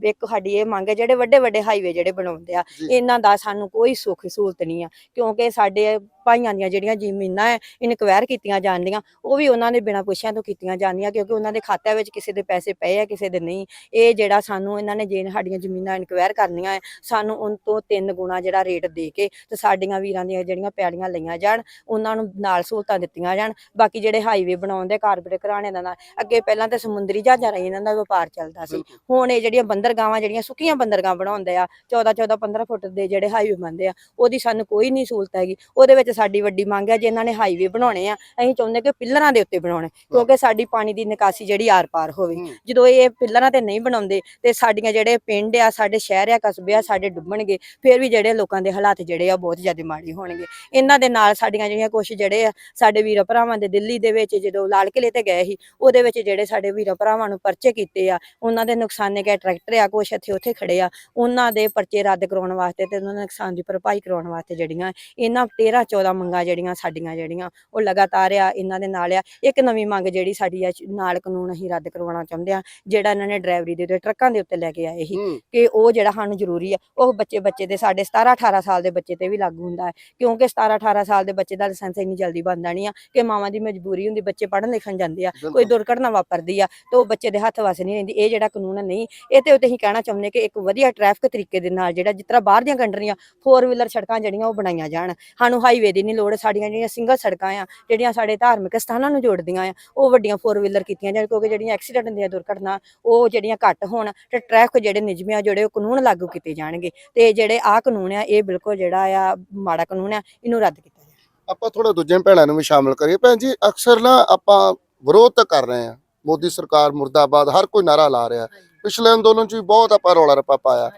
ਇੱਕ ਸਾਡੀ ਇਹ ਮੰਗ ਹੈ ਜਿਹੜੇ ਵੱਡੇ ਵੱਡੇ ਹਾਈਵੇ ਜਿਹੜੇ ਬਣਾਉਂਦੇ ਆ। ਇਹਨਾਂ ਦਾ ਸਾਨੂੰ ਕੋਈ ਸੁੱਖ ਸਹੂਲਤ ਨਹੀਂ ਆ ਕਿਉਂਕਿ ਸਾਡੇ ਭਾਈਆਂ ਦੀਆਂ ਜਿਹੜੀਆਂ ਜ਼ਮੀਨਾਂ ਹੈ ਇਨਕੁਆਇਰ ਕੀਤੀਆਂ ਜਾਂਦੀਆਂ ਉਹ ਵੀ ਉਹਨਾਂ ਦੇ ਬਿਨਾਂ ਪੁੱਛਿਆਂ ਤੋਂ ਕੀਤੀਆਂ ਜਾਂਦੀਆਂ ਕਿਉਂਕਿ ਉਹਨਾਂ ਦੇ ਖਾਤਿਆਂ ਵਿੱਚ ਕਿਸੇ ਦੇ ਪੈਸੇ ਪਏ ਆ ਕਿਸੇ ਦੇ ਨਹੀਂ। ਇਹ ਜਿਹੜਾ ਸਾਨੂੰ ਇਹਨਾਂ ਨੇ ਜੇ ਸਾਡੀਆਂ ਜ਼ਮੀਨਾਂ ਇਨਕੁਆਇਰ ਕਰਨੀਆਂ ਹੈ ਸਾਨੂੰ ਉਹਨਾਂ ਤੋਂ ਤਿੰਨ ਗੁਣਾ ਜਿਹੜਾ ਰੇਟ ਦੇ ਕੇ ਤੇ ਸਾਡੀਆਂ ਵੀਰਾਂ ਦੀਆਂ ਜਿਹੜੀਆਂ ਪੈੜੀਆਂ ਲਈਆਂ ਜਾਣ ਉਹਨਾਂ ਨੂੰ ਨਾਲ ਸਹੂਲਤਾਂ ਦਿੱਤੀਆਂ ਜਾਣ। ਬਾਕੀ ਜਿਹੜੇ ਹਾਈਵੇ ਬਣਾਉਂਦੇ ਕਾਰਪੋਰੇਟ ਘਰਾਣਿਆਂ ਦਾ ਨਾਲ ਅੱਗੇ ਪਹਿਲਾਂ ਤਾਂ ਸਮੁੰਦਰੀ ਜਹਾਜ਼ਾਂ ਰਾਹੀਂ ਇਹਨਾਂ ਦਾ ਵਪਾਰ ਚੱਲਦਾ ਸੀ। ਹੁਣ ਇਹ ਜਿਹੜੀਆਂ ਬੰਦਰਗਾਵਾਂ ਜਿਹੜੀਆਂ ਸੁੱਕੀਆਂ ਬੰਦਰਗਾਹਾਂ ਬਣਾਉਂਦੇ ਆ 14 14 15 ਫੁੱਟ ਦੇ ਜਿਹੜੇ ਹਾਈਵੇ ਬਣਦੇ ਆ ਉਹਦੀ ਸਾਨੂੰ ਕੋਈ ਨਹੀਂ ਸਹੂਲਤ ਹੈਗੀ। ਉਹਦੇ ਵਿੱਚ ਸਾਡੀ ਵੱਡੀ ਮੰਗ ਹੈ ਜੇ ਇਹਨਾਂ ਨੇ ਹਾਈਵੇ ਬਣਾਉਣੇ ਆ ਅਸੀਂ ਚਾਹੁੰਦੇ ਕਿ ਪਿੱਲਰਾਂ ਦੇ ਉੱਤੇ ਬਣਾਉਣੇ ਕਿਉਂਕਿ ਸਾਡੀ ਪਾਣੀ ਦੀ ਨਿਕਾਸੀ ਜਿਹੜੀ ਆਰ-ਪਾਰ ਹੋਵੇ। ਜਦੋਂ ਇਹ ਪਿੱਲਰਾਂ ਤੇ ਨਹੀਂ ਬਣਾਉਂਦੇ ਤੇ ਸਾਡੀਆਂ ਜਿਹੜੇ ਪਿੰਡ ਆ ਸਾਡੇ ਸ਼ਹਿਰ ਆ ਕਸਬੇ ਆ ਸਾਡੇ ਡੁੱਬਣਗੇ ਫਿਰ ਵੀ ਜਿਹੜੇ ਲੋਕਾਂ ਦੇ ਹਾਲਾਤ ਜਿਹੜੇ ਆ ਬਹੁਤ ਜ਼ਿਆਦਾ ਮਾੜੇ ਹੋਣਗੇ ਇਹਨਾਂ ਦੇ ਨਾਲ ਸਾਡੀਆਂ ਜਿਹੜੀਆਂ ਕੁਝ ਜਿਹੜੇ ਆ ਸਾਡੇ ਵੀਰ ਭਰਾਵਾਂ ਦੇ ਦਿੱਲੀ ਦੇ ਵਿੱਚ ਜਦੋਂ ਲਾਲ ਕਿਲੇ ਤੇ ਗਏ ਸੀ ਉਹਦੇ ਵਿੱਚ ਜਿਹੜੇ ਸਾਡੇ ਵੀਰ ਭਰਾਵਾਂ ਨੂੰ ਪਰਚੇ ਕੀਤੇ ਆ ਉਹਨਾਂ ਦੇ ਨੁਕਸਾਨੇ ਗਏ ਟਰੈਕਟਰ ਆ ਕੁਛ ਇੱਥੇ ਉੱਥੇ ਖੜੇ ਆ ਉਹਨਾਂ ਦੇ ਪਰਚੇ ਰੱਦ ਕਰਾਉਣ ਵਾਸਤੇ ਤੇ ਉਹਨਾਂ ਦੇ ਨੁਕਸਾਨ ਦੀ ਭਰਪਾਈ ਕਰਾਉਣ ਵਾਸਤੇ ਜਿਹੜੀਆਂ ਇਹਨਾਂ 13 14 ਮੰਗਾਂ ਜਿਹੜੀਆਂ ਸਾਡੀਆਂ ਜਿਹੜੀਆਂ ਉਹ ਲਗਾਤਾਰ ਆ ਇਹਨਾਂ ਦੇ ਨਾਲ ਆ। ਇੱਕ ਨਵੀਂ ਮੰਗ ਜਿਹੜੀ ਸਾਡੀ ਆ ਨਾਲ ਕਾਨੂੰਨ ਅਸੀਂ ਰੱਦ ਕਰਵਾਉਣਾ ਚਾਹੁੰਦੇ ਆ ਜਿਹੜਾ ਇਹਨਾਂ ਨੇ ਡਰਾਈਵਰੀ ਦੇ ਉੱਤੇ ਟਰੱਕਾਂ ਦੇ ਉੱਤੇ ਲੈ ਕੇ ਆਏ ਸੀ। ਹੂੰ। ਕਿ ਉਹ ਜਿਹੜਾ ਸਾਨੂੰ ਜ਼ਰੂਰੀ ਆ ਉਹ ਬੱਚੇ ਬੱਚੇ ਦੇ ਸਾਡੇ 17 18 ਸਾਲ ਦੇ ਬੱਚੇ ਤੇ ਵੀ ਲਾਗੂ ਹੁੰਦਾ ਹੈ। ਕਿਉਂਕਿ 17 18 ਸਾਲ ਦੇ ਬੱਚੇ ਦਾ ਲਾਇਸੈਂਸ ਇੰਨੀ ਜਲਦੀ ਬਣਦਾ ਨਹੀਂ ਆ ਕਿ ਮਾਵਾਂ ਦੀ ਮਜਬੂਰੀ ਹੁੰਦੀ ਬੱਚੇ ਪੜ੍ਹਨ ਲਿਖਣ ਜਾਂਦੇ ਆ ਕੋਈ। ਦੁਰਘਟਨਾ ਵਾਪਰਦੀ ਆ ਤੇ ਉਹ ਬੱਚੇ ਦੇ ਹੱਥ ਵਸ ਨਹੀਂ ਰਹਿੰਦੀ। ਇਹ ਜਿਹੜਾ ਕਾਨੂੰਨ ਨਹੀਂ ਇਹ ਤੇ ਉੱਤੇ ਅਸੀਂ ਕਹਿਣਾ ਚਾਹੁੰਦੇ ਕਿ ਇੱਕ ਵਧੀਆ ਟ੍ਰੈਫਿਕ ਤਰੀਕੇ ਦੇ ਨਾਲ ਜਿਹੜਾ ਜਿਸ ਤਰ੍ਹਾਂ ਬਾਹਰ ਦੀਆਂ ਕੰਟਰੀਆਂ ਫੋਰ ਵੀਲਰ ਸੜਕਾਂ ਜਿਹੜੀਆਂ ਉਹ ਬਣਾਈਆਂ ਜਾਣ। ਸਾਨੂੰ ਹਾਈਵੇ ਦੀ ਨਹੀਂ ਲੋੜ ਸਾਡੀਆਂ ਜਿਹੜੀਆਂ ਸਿੰਗਲ ਸੜਕਾਂ ਆ ਜਿਹੜੀਆਂ ਸਾਡੇ ਧਾਰਮਿਕ ਸਥਾਨਾਂ ਨੂੰ ਜੋੜਦੀਆਂ ਆ ਉਹ ਵੱਡੀਆਂ ਫੋਰ ਵੀਲਰ ਕੀਤੀਆਂ ਜਾਣ ਕਿਉਂਕਿ ਜਿਹੜੀਆਂ ਐਕਸੀਡੈਂਟ ਦੀਆਂ ਦੁਰਘਟਨਾ ਉਹ ਜਿਹੜੀਆਂ ਘੱਟ ਹੋਣ ਤੇ ਟ੍ਰੈਫਿਕ ਜਿਹੜੇ ਨਿਯਮ ਆ ਜਿਹੜੇ ਉਹ ਕਾਨੂੰਨ ਲਾਗੂ ਕੀਤੇ ਜਾਣਗੇ ਤੇ ਜਿਹੜੇ ਆ ਕਾਨੂੰਨ ਆ ਇਹ ਬਿਲਕੁਲ ਜਿਹੜਾ ਆ ਮਾੜਾ ਕਾਨੂੰਨ ਆ ਇਹਨੂੰ ਰੱਦ ਕੀਤਾ ਜਾਵੇ। ਆਪਾਂ ਥੋੜਾ ਦੂਜੇ ਭੈਣਾਂ ਨੂੰ ਵੀ ਸ਼ਾਮਲ ਕਰੀਏ। ਭੈਣ ਜੀ ਅਕਸਰ ਨਾ ਆਪਾਂ ਵਿਰੋਧ ਤਾਂ ਕਰ ਰਹੇ ਆ ਮੋਦੀ ਸਰਕਾਰ ਮੁਰਦਾਬਾਦ ਹਰ ਕੋਈ ਨਾਰਾ ਲਾ ਰਿਹਾ। ਪਿਛਲੇ ਅੰਦੋਲਨ 'ਚ ਵੀ ਬਹੁਤ ਆਪਾਂ ਰੌਲਾ ਰੱਪਾ ਪਾਇਆ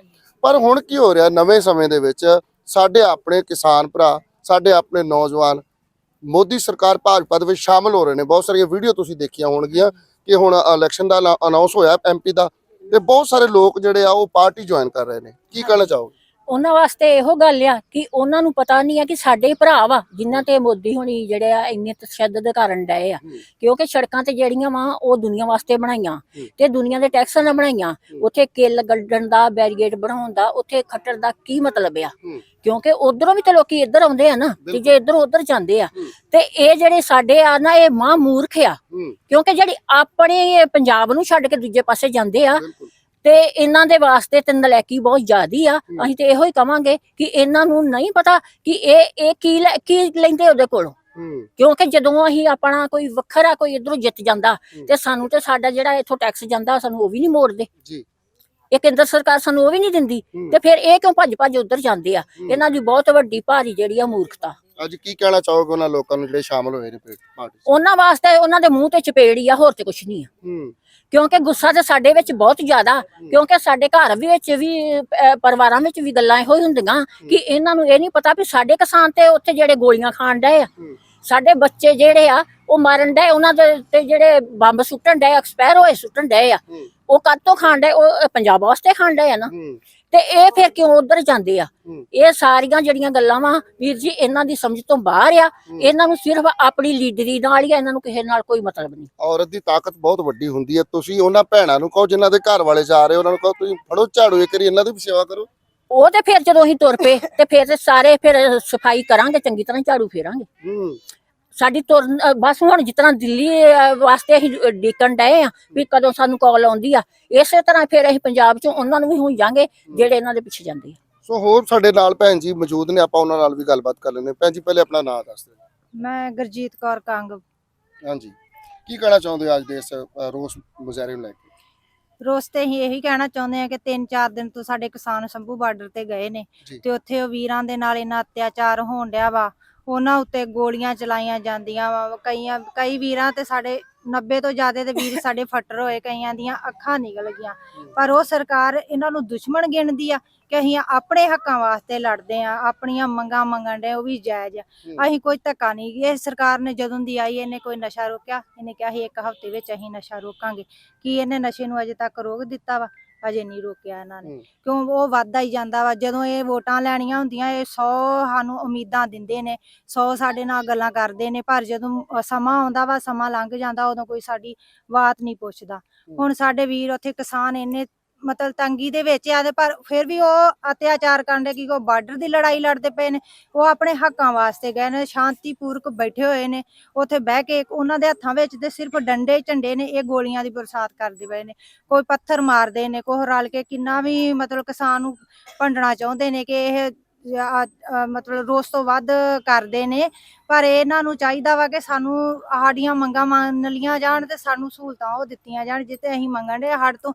ਪਰ ਹੁਣ ਕੀ ਹੋ ਰਿਹਾ? ਨਵੇਂ ਸਮੇਂ ਦੇ ਵਿੱਚ ਸਾਡੇ ਆਪਣੇ ਕਿਸਾਨ ਭਰਾ ਸਾਡੇ ਆਪਣੇ ਨੌਜਵਾਨ ਮੋਦੀ ਸਰਕਾਰ, ਭਾਜਪਾ ਦੇ ਵਿੱਚ ਸ਼ਾਮਲ ਹੋ ਰਹੇ ਨੇ। ਬਹੁਤ ਸਾਰੀਆਂ ਵੀਡੀਓ ਤੁਸੀਂ ਦੇਖੀਆਂ ਹੋਣਗੀਆਂ ਕਿ ਹੁਣ ਇਲੈਕਸ਼ਨ ਦਾ ਅਨਾਉਂਸ ਹੋਇਆ ਐਮਪੀ ਦਾ ਤੇ ਬਹੁਤ ਸਾਰੇ ਲੋਕ ਜਿਹੜੇ ਆ ਉਹ ਪਾਰਟੀ ਜੁਆਇਨ ਕਰ ਰਹੇ ਨੇ। ਕੀ ਕਹਿਣਾ ਚਾਹੋਗੇ? ਉਹਨਾਂ ਵਾਸਤੇ ਇਹੋ ਗੱਲ ਆ ਕਿ ਉਹਨਾਂ ਨੂੰ ਪਤਾ ਨਹੀਂ ਆ ਕਿ ਸਾਡੇ ਭਰਾ ਵਾ ਜਿਨ੍ਹਾਂ ਤੇ ਮੋਦੀ ਹੁਣੀ ਜਿਹੜੇ ਆ ਇੰਨੇ ਤਸ਼ੱਦਦ ਕਰਨ ਡਏ ਆ। ਕਿਉਂਕਿ ਸੜਕਾਂ ਤੇ ਜਿਹੜੀਆਂ ਵਾ ਉਹ ਦੁਨੀਆ ਵਾਸਤੇ ਬਣਾਈਆਂ। ਤੇ ਦੁਨੀਆ ਦੇ ਟੈਕਸਾਂ ਨਾਲ ਬਣਾਈਆਂ। ਉੱਥੇ ਕਿੱਲ ਗੱਡਣ ਦਾ ਬੈਰੀਗੇਡ ਬਣਾਉਣ ਦਾ ਉੱਥੇ ਖੱਟਰ ਦਾ ਕੀ ਮਤਲਬ ਆ। ਕਿਉਂਕਿ ਉਧਰੋਂ ਵੀ ਤੇ ਲੋਕੀ ਇੱਧਰ ਆਉਂਦੇ ਆ ਨਾ ਤੇ। ਜੇ ਇੱਧਰ ਉੱਧਰ ਜਾਂਦੇ ਆ। ਤੇ ਇਹ ਜਿਹੜੇ ਸਾਡੇ ਆ ਨਾ ਇਹ ਮਾਂ ਮੂਰਖ ਆ ਕਿਉਂਕਿ ਜਿਹੜੀ ਆਪਣੇ ਪੰਜਾਬ ਨੂੰ ਛੱਡ ਕੇ ਦੂਜੇ ਪਾਸੇ ਜਾਂਦੇ ਆ ਤੇ ਇਹਨਾਂ ਦੇ ਵਾਸਤੇ ਤੇ ਨਲਾਇਕੀ ਬਹੁਤ ਜ਼ਿਆਦੀ ਆ। ਅਸੀਂ ਤੇ ਇਹੋ ਹੀ ਕਵਾਂਗੇ ਕਿ ਇਹਨਾਂ ਨੂੰ ਨਹੀਂ ਪਤਾ ਕਿ ਇਹ ਇਹ ਕੀ ਲੈ- ਕੀ ਲੈਂਦੇ ਉਹਦੇ ਕੋਲੋਂ ਹੂੰ ਕਿਉਂਕਿ ਜਦੋਂ ਅਸੀਂ ਆਪਣਾ ਕੋਈ ਵੱਖਰਾ ਕੋਈ ਇਧਰੋਂ ਜਿੱਤ ਜਾਂਦਾ। ਤੇ ਸਾਨੂੰ ਤੇ ਸਾਡਾ ਜਿਹੜਾ ਇੱਥੋਂ ਟੈਕਸ ਜਾਂਦਾ ਸਾਨੂੰ ਉਹ ਵੀ ਨਹੀਂ ਮੋੜਦੇ ਜੀ ਇਹ ਕੇਂਦਰ ਸਰਕਾਰ ਸਾਨੂੰ ਉਹ ਵੀ ਨਹੀਂ ਦਿੰਦੀ ਹੂੰ। ਤੇ ਫਿਰ ਇਹ ਕਿਉਂ ਭੱਜ ਭੱਜ ਉਧਰ ਜਾਂਦੇ ਆ। ਇਹਨਾਂ ਦੀ ਬਹੁਤ ਵੱਡੀ ਭਾਰੀ ਜਿਹੜੀ ਆ ਮੂਰਖਤਾ ਅੱਜ ਕੀ ਕਹਿਣਾ ਚਾਹੋਗੇ ਉਹਨਾਂ ਲੋਕਾਂ ਨੂੰ ਜਿਹੜੇ ਸ਼ਾਮਲ ਹੋਏ ਨੇ ਪਾਰਟੀ 'ਚ? ਉਹਨਾਂ ਵਾਸਤੇ ਉਹਨਾਂ ਦੇ ਮੂੰਹ ਤੇ ਚਪੇੜ ਹੀ ਆ ਹੋਰ ਤੇ ਕੁਝ ਨਹੀਂ ਆ ਹੂੰ ਕਿਉਂਕਿ ਗੁੱਸਾ ਤੇ ਸਾਡੇ ਵਿੱਚ ਬਹੁਤ ਜ਼ਿਆਦਾ ਕਿਉਂਕਿ ਸਾਡੇ ਘਰ ਵਿੱਚ ਵੀ ਅਹ, ਪਰਿਵਾਰਾਂ ਵਿੱਚ ਵੀ ਗੱਲਾਂ ਇਹੋ ਹੀ ਹੁੰਦੀਆਂ ਕਿ ਇਹਨਾਂ ਨੂੰ ਇਹ ਨਹੀਂ ਪਤਾ ਵੀ ਸਾਡੇ ਕਿਸਾਨ ਤੇ ਉੱਥੇ ਜਿਹੜੇ ਗੋਲੀਆਂ ਖਾਣ ਡਏ ਆ ਹੂੰ। ਸਾਡੇ ਬੱਚੇ ਜਿਹੜੇ ਆ ਉਹ ਮਰਨ ਡਏ ਉਹਨਾਂ ਦੇ ਤੇ ਜਿਹੜੇ ਬੰਬ ਸੁੱਟਣ ਡਏ ਐਕਸਪਾਇਰ ਹੋਏ ਸੁੱਟਣ ਡਏ ਆ ਹੂੰ। ਉਹ ਕਦ ਤੋਂ ਖਾਣ ਡਏ ਉਹ ਪੰਜਾਬ ਵਾਸਤੇ ਖਾਣ ਡਏ ਆ ਨਾ ਤੇ ਇਹ ਫਿਰ ਕਿਉਂ ਉਧਰ ਜਾਂਦੇ ਆ। ਇਹ ਸਾਰੀਆਂ ਜਿਹੜੀਆਂ ਗੱਲਾਂ ਵਾ ਵੀਰ ਜੀ ਇਹਨਾਂ ਦੀ ਸਮਝ ਤੋਂ ਬਾਹਰ ਆ। ਇਹਨਾਂ ਨੂੰ ਸਿਰਫ ਆਪਣੀ ਲੀਡਰੀ ਨਾਲ ਹੀ ਆ, ਇਹਨਾਂ ਨੂੰ ਕਿਸੇ ਨਾਲ ਕੋਈ ਮਤਲਬ ਨਹੀਂ। ਔਰਤ ਦੀ ਤਾਕਤ ਬਹੁਤ ਵੱਡੀ ਹੁੰਦੀ ਹੈ ਤੁਸੀਂ ਉਹਨਾਂ ਭੈਣਾਂ ਨੂੰ ਕਹੋ ਜਿਨ੍ਹਾਂ ਦੇ ਘਰ ਵਾਲੇ ਜਾ ਰਹੇ ਉਹਨਾਂ ਨੂੰ ਕਹੋ ਤੁਸੀਂ ਫੜੋ ਝਾੜੂ ਇੱਕ ਵਾਰੀ ਇਹਨਾਂ ਦੀ ਵੀ ਸੇਵਾ ਕਰੋ। ਉਹ ਤੇ ਫਿਰ ਜਦੋਂ ਅਸੀਂ ਤੁਰ ਪਏ ਤੇ ਫਿਰ ਸਾਰੇ ਫਿਰ ਸਫ਼ਾਈ ਕਰਾਂਗੇ ਚੰਗੀ ਤਰ੍ਹਾਂ ਝਾੜੂ ਫੇਰਾਂਗੇ। ਹੂੰ। ਸਾਡੀ ਤੁਰ ਅ, ਬਸ ਹੁਣ ਜਿਤਨਾ ਦਿੱਲੀ ਅ, ਵਾਸਤੇ ਅਸੀਂ ਡਿੱਕਣ ਡਏ ਆ ਵੀ ਕਦੋਂ ਸਾਨੂੰ ਕਾਲ ਆਉਂਦੀ ਆ। ਇਸੇ ਤਰ੍ਹਾਂ ਫਿਰ ਅਸੀਂ ਪੰਜਾਬ ਚੋਂ ਉਹਨਾਂ ਨੂੰ ਵੀ ਹੋਈ ਜਾਾਂਗੇ ਜਿਹੜੇ ਇਹਨਾਂ ਦੇ ਪਿੱਛੇ ਜਾਂਦੇ ਆ। ਸੋ ਹੋਰ ਸਾਡੇ ਨਾਲ ਭੈਣ ਜੀ ਮੌਜੂਦ ਨੇ ਆਪਾਂ ਉਹਨਾਂ ਨਾਲ ਵੀ ਗੱਲਬਾਤ ਕਰ ਲੈਂਦੇ ਹਾਂ। ਭੈਣ ਜੀ ਪਹਿਲੇ ਆਪਣਾ ਨਾਮ ਦੱਸ ਦਿਓ। ਮੈਂ ਗੁਰਜੀਤ ਕੌਰ ਕੰਗ। ਹਾਂਜੀ। ਕੀ ਕਹਿਣਾ ਚਾਹੁੰਦੇ ਹੋ ਅੱਜ ਦੇ ਇਸ ਅ, ਰੋਸ ਮੁਜ਼ਾਹਰੇ ਨੂੰ ਲੈ ਕੇ? ਰੋਸ ਤੇ ਅਸੀਂ ਇਹੀ ਕਹਿਣਾ ਚਾਹੁੰਦੇ ਆ ਕਿ 3-4 ਦਿਨ ਤੋਂ ਸਾਡੇ ਕਿਸਾਨ ਸੰਭੂ ਬਾਰਡਰ ਤੇ ਗਏ ਨੇ ਜੀ। ਤੇ ਉੱਥੇ ਉਹ ਵੀਰਾਂ ਦੇ ਨਾਲ ਇੰਨਾ ਅਤਿਆਚਾਰ ਹੋਣ ਡਿਆ ਵਾ ਉਹਨਾਂ ਉੱਤੇ ਗੋਲੀਆਂ ਚਲਾਈਆਂ ਜਾਂਦੀਆਂ ਵਾ ਕਈਆਂ ਕਈ ਵੀਰਾਂ ਤੇ ਸਾਡੇ 90 ਤੋਂ ਜ਼ਿਆਦਾ ਦੇ ਵੀਰ ਸਾਡੇ ਫੱਟਰ ਹੋਏ ਕਈਆਂ ਦੀਆਂ ਅੱਖਾਂ ਨਿਕਲ ਗਈਆਂ। ਪਰ ਉਹ ਸਰਕਾਰ ਇਹਨਾਂ ਨੂੰ ਦੁਸ਼ਮਣ ਗਿਣਦੀ ਆ ਕਿ ਅਸੀਂ ਆਪਣੇ ਹੱਕਾਂ ਵਾਸਤੇ ਲੜਦੇ ਆ ਆਪਣੀਆਂ ਮੰਗਾਂ ਮੰਗਣ ਦੇ ਉਹ ਵੀ ਜਾਇਜ਼ ਆ। ਅਸੀਂ ਕੋਈ ਧੱਕਾ ਨਹੀਂ ਇਹ ਸਰਕਾਰ ਨੇ ਜਦੋਂ ਦੀ ਆਈ ਇਹਨੇ ਕੋਈ ਨਸ਼ਾ ਰੋਕਿਆ ਇਹਨੇ ਕਿਹਾ ਸੀ ਇੱਕ ਹਫ਼ਤੇ ਵਿੱਚ ਅਸੀਂ ਨਸ਼ਾ ਰੋਕਾਂਗੇ। ਕੀ ਇਹਨੇ ਨਸ਼ੇ ਨੂੰ ਅਜੇ ਤੱਕ ਰੋਕ ਦਿੱਤਾ ਵਾ? ਅਜੇ ਨਹੀਂ ਰੋਕਿਆ ਇਹਨਾਂ ਨੇ। ਕਿਉਂ ਉਹ ਵੱਧਦਾ ਹੀ ਜਾਂਦਾ ਵਾ ਜਦੋਂ ਇਹ ਵੋਟਾਂ ਲੈਣੀਆਂ ਹੁੰਦੀਆਂ ਇਹ 100 ਸਾਨੂੰ ਉਮੀਦਾਂ ਦਿੰਦੇ ਨੇ 100 ਸਾਡੇ ਨਾਲ ਗੱਲਾਂ ਕਰਦੇ ਨੇ ਪਰ ਜਦੋਂ ਸਮਾਂ ਆਉਂਦਾ ਵਾ ਸਮਾਂ ਲੰਘ ਜਾਂਦਾ ਉਦੋਂ ਕੋਈ ਸਾਡੀ ਬਾਤ ਨਹੀਂ ਪੁੱਛਦਾ। ਹੁਣ ਸਾਡੇ ਵੀਰ ਉੱਥੇ ਕਿਸਾਨ ਇੰਨੇ ਮਤਲਬ ਤੰਗੀ ਦੇ ਵਿੱਚ ਆ ਤੇ ਪਰ ਫਿਰ ਵੀ ਉਹ ਅਤਿਆਚਾਰ ਕਰਨ ਦੇ ਕੀ ਕੋ ਬਾਰਡਰ ਦੀ ਲੜਾਈ ਲੜਦੇ ਪਏ ਨੇ, ਉਹ ਆਪਣੇ ਹੱਕਾਂ ਵਾਸਤੇ ਗਏ ਨੇ, ਸ਼ਾਂਤੀਪੂਰਕ ਬੈਠੇ ਹੋਏ ਨੇ, ਉੱਥੇ ਬਹਿ ਕੇ ਉਹਨਾਂ ਦੇ ਹੱਥਾਂ ਵਿੱਚ ਤੇ ਸਿਰਫ ਡੰਡੇ ਝੰਡੇ ਨੇ, ਇਹ ਗੋਲੀਆਂ ਦੀ ਬਰਸਾਤ ਕਰਦੇ ਪਏ ਨੇ, ਕੋਈ ਪੱਥਰ ਮਾਰਦੇ ਨੇ ਕੋਈ ਰਲ ਕੇ ਕਿੰਨਾ ਵੀ ਮਤਲਬ ਕਿਸਾਨ ਨੂੰ ਭੰਡਣਾ ਚਾਹੁੰਦੇ ਨੇ ਕਿ ਇਹ ਮਤਲਬ ਰੋਸ ਤੋਂ ਵੱਧ ਕਰਦੇ ਨੇ, ਪਰ ਇਹਨਾਂ ਨੂੰ ਚਾਹੀਦਾ ਵਾ ਕਿ ਸਾਨੂੰ ਸਾਡੀਆਂ ਮੰਗਾਂ ਮੰਨ ਲੀਆਂ ਜਾਣ ਤੇ ਸਾਨੂੰ ਸਹੂਲਤਾਂ ਉਹ ਦਿੱਤੀਆਂ ਜਾਣ ਜਿੱਤੇ ਅਸੀਂ ਮੰਗਣ ਦੇ ਸਾਡੇ ਤੋਂ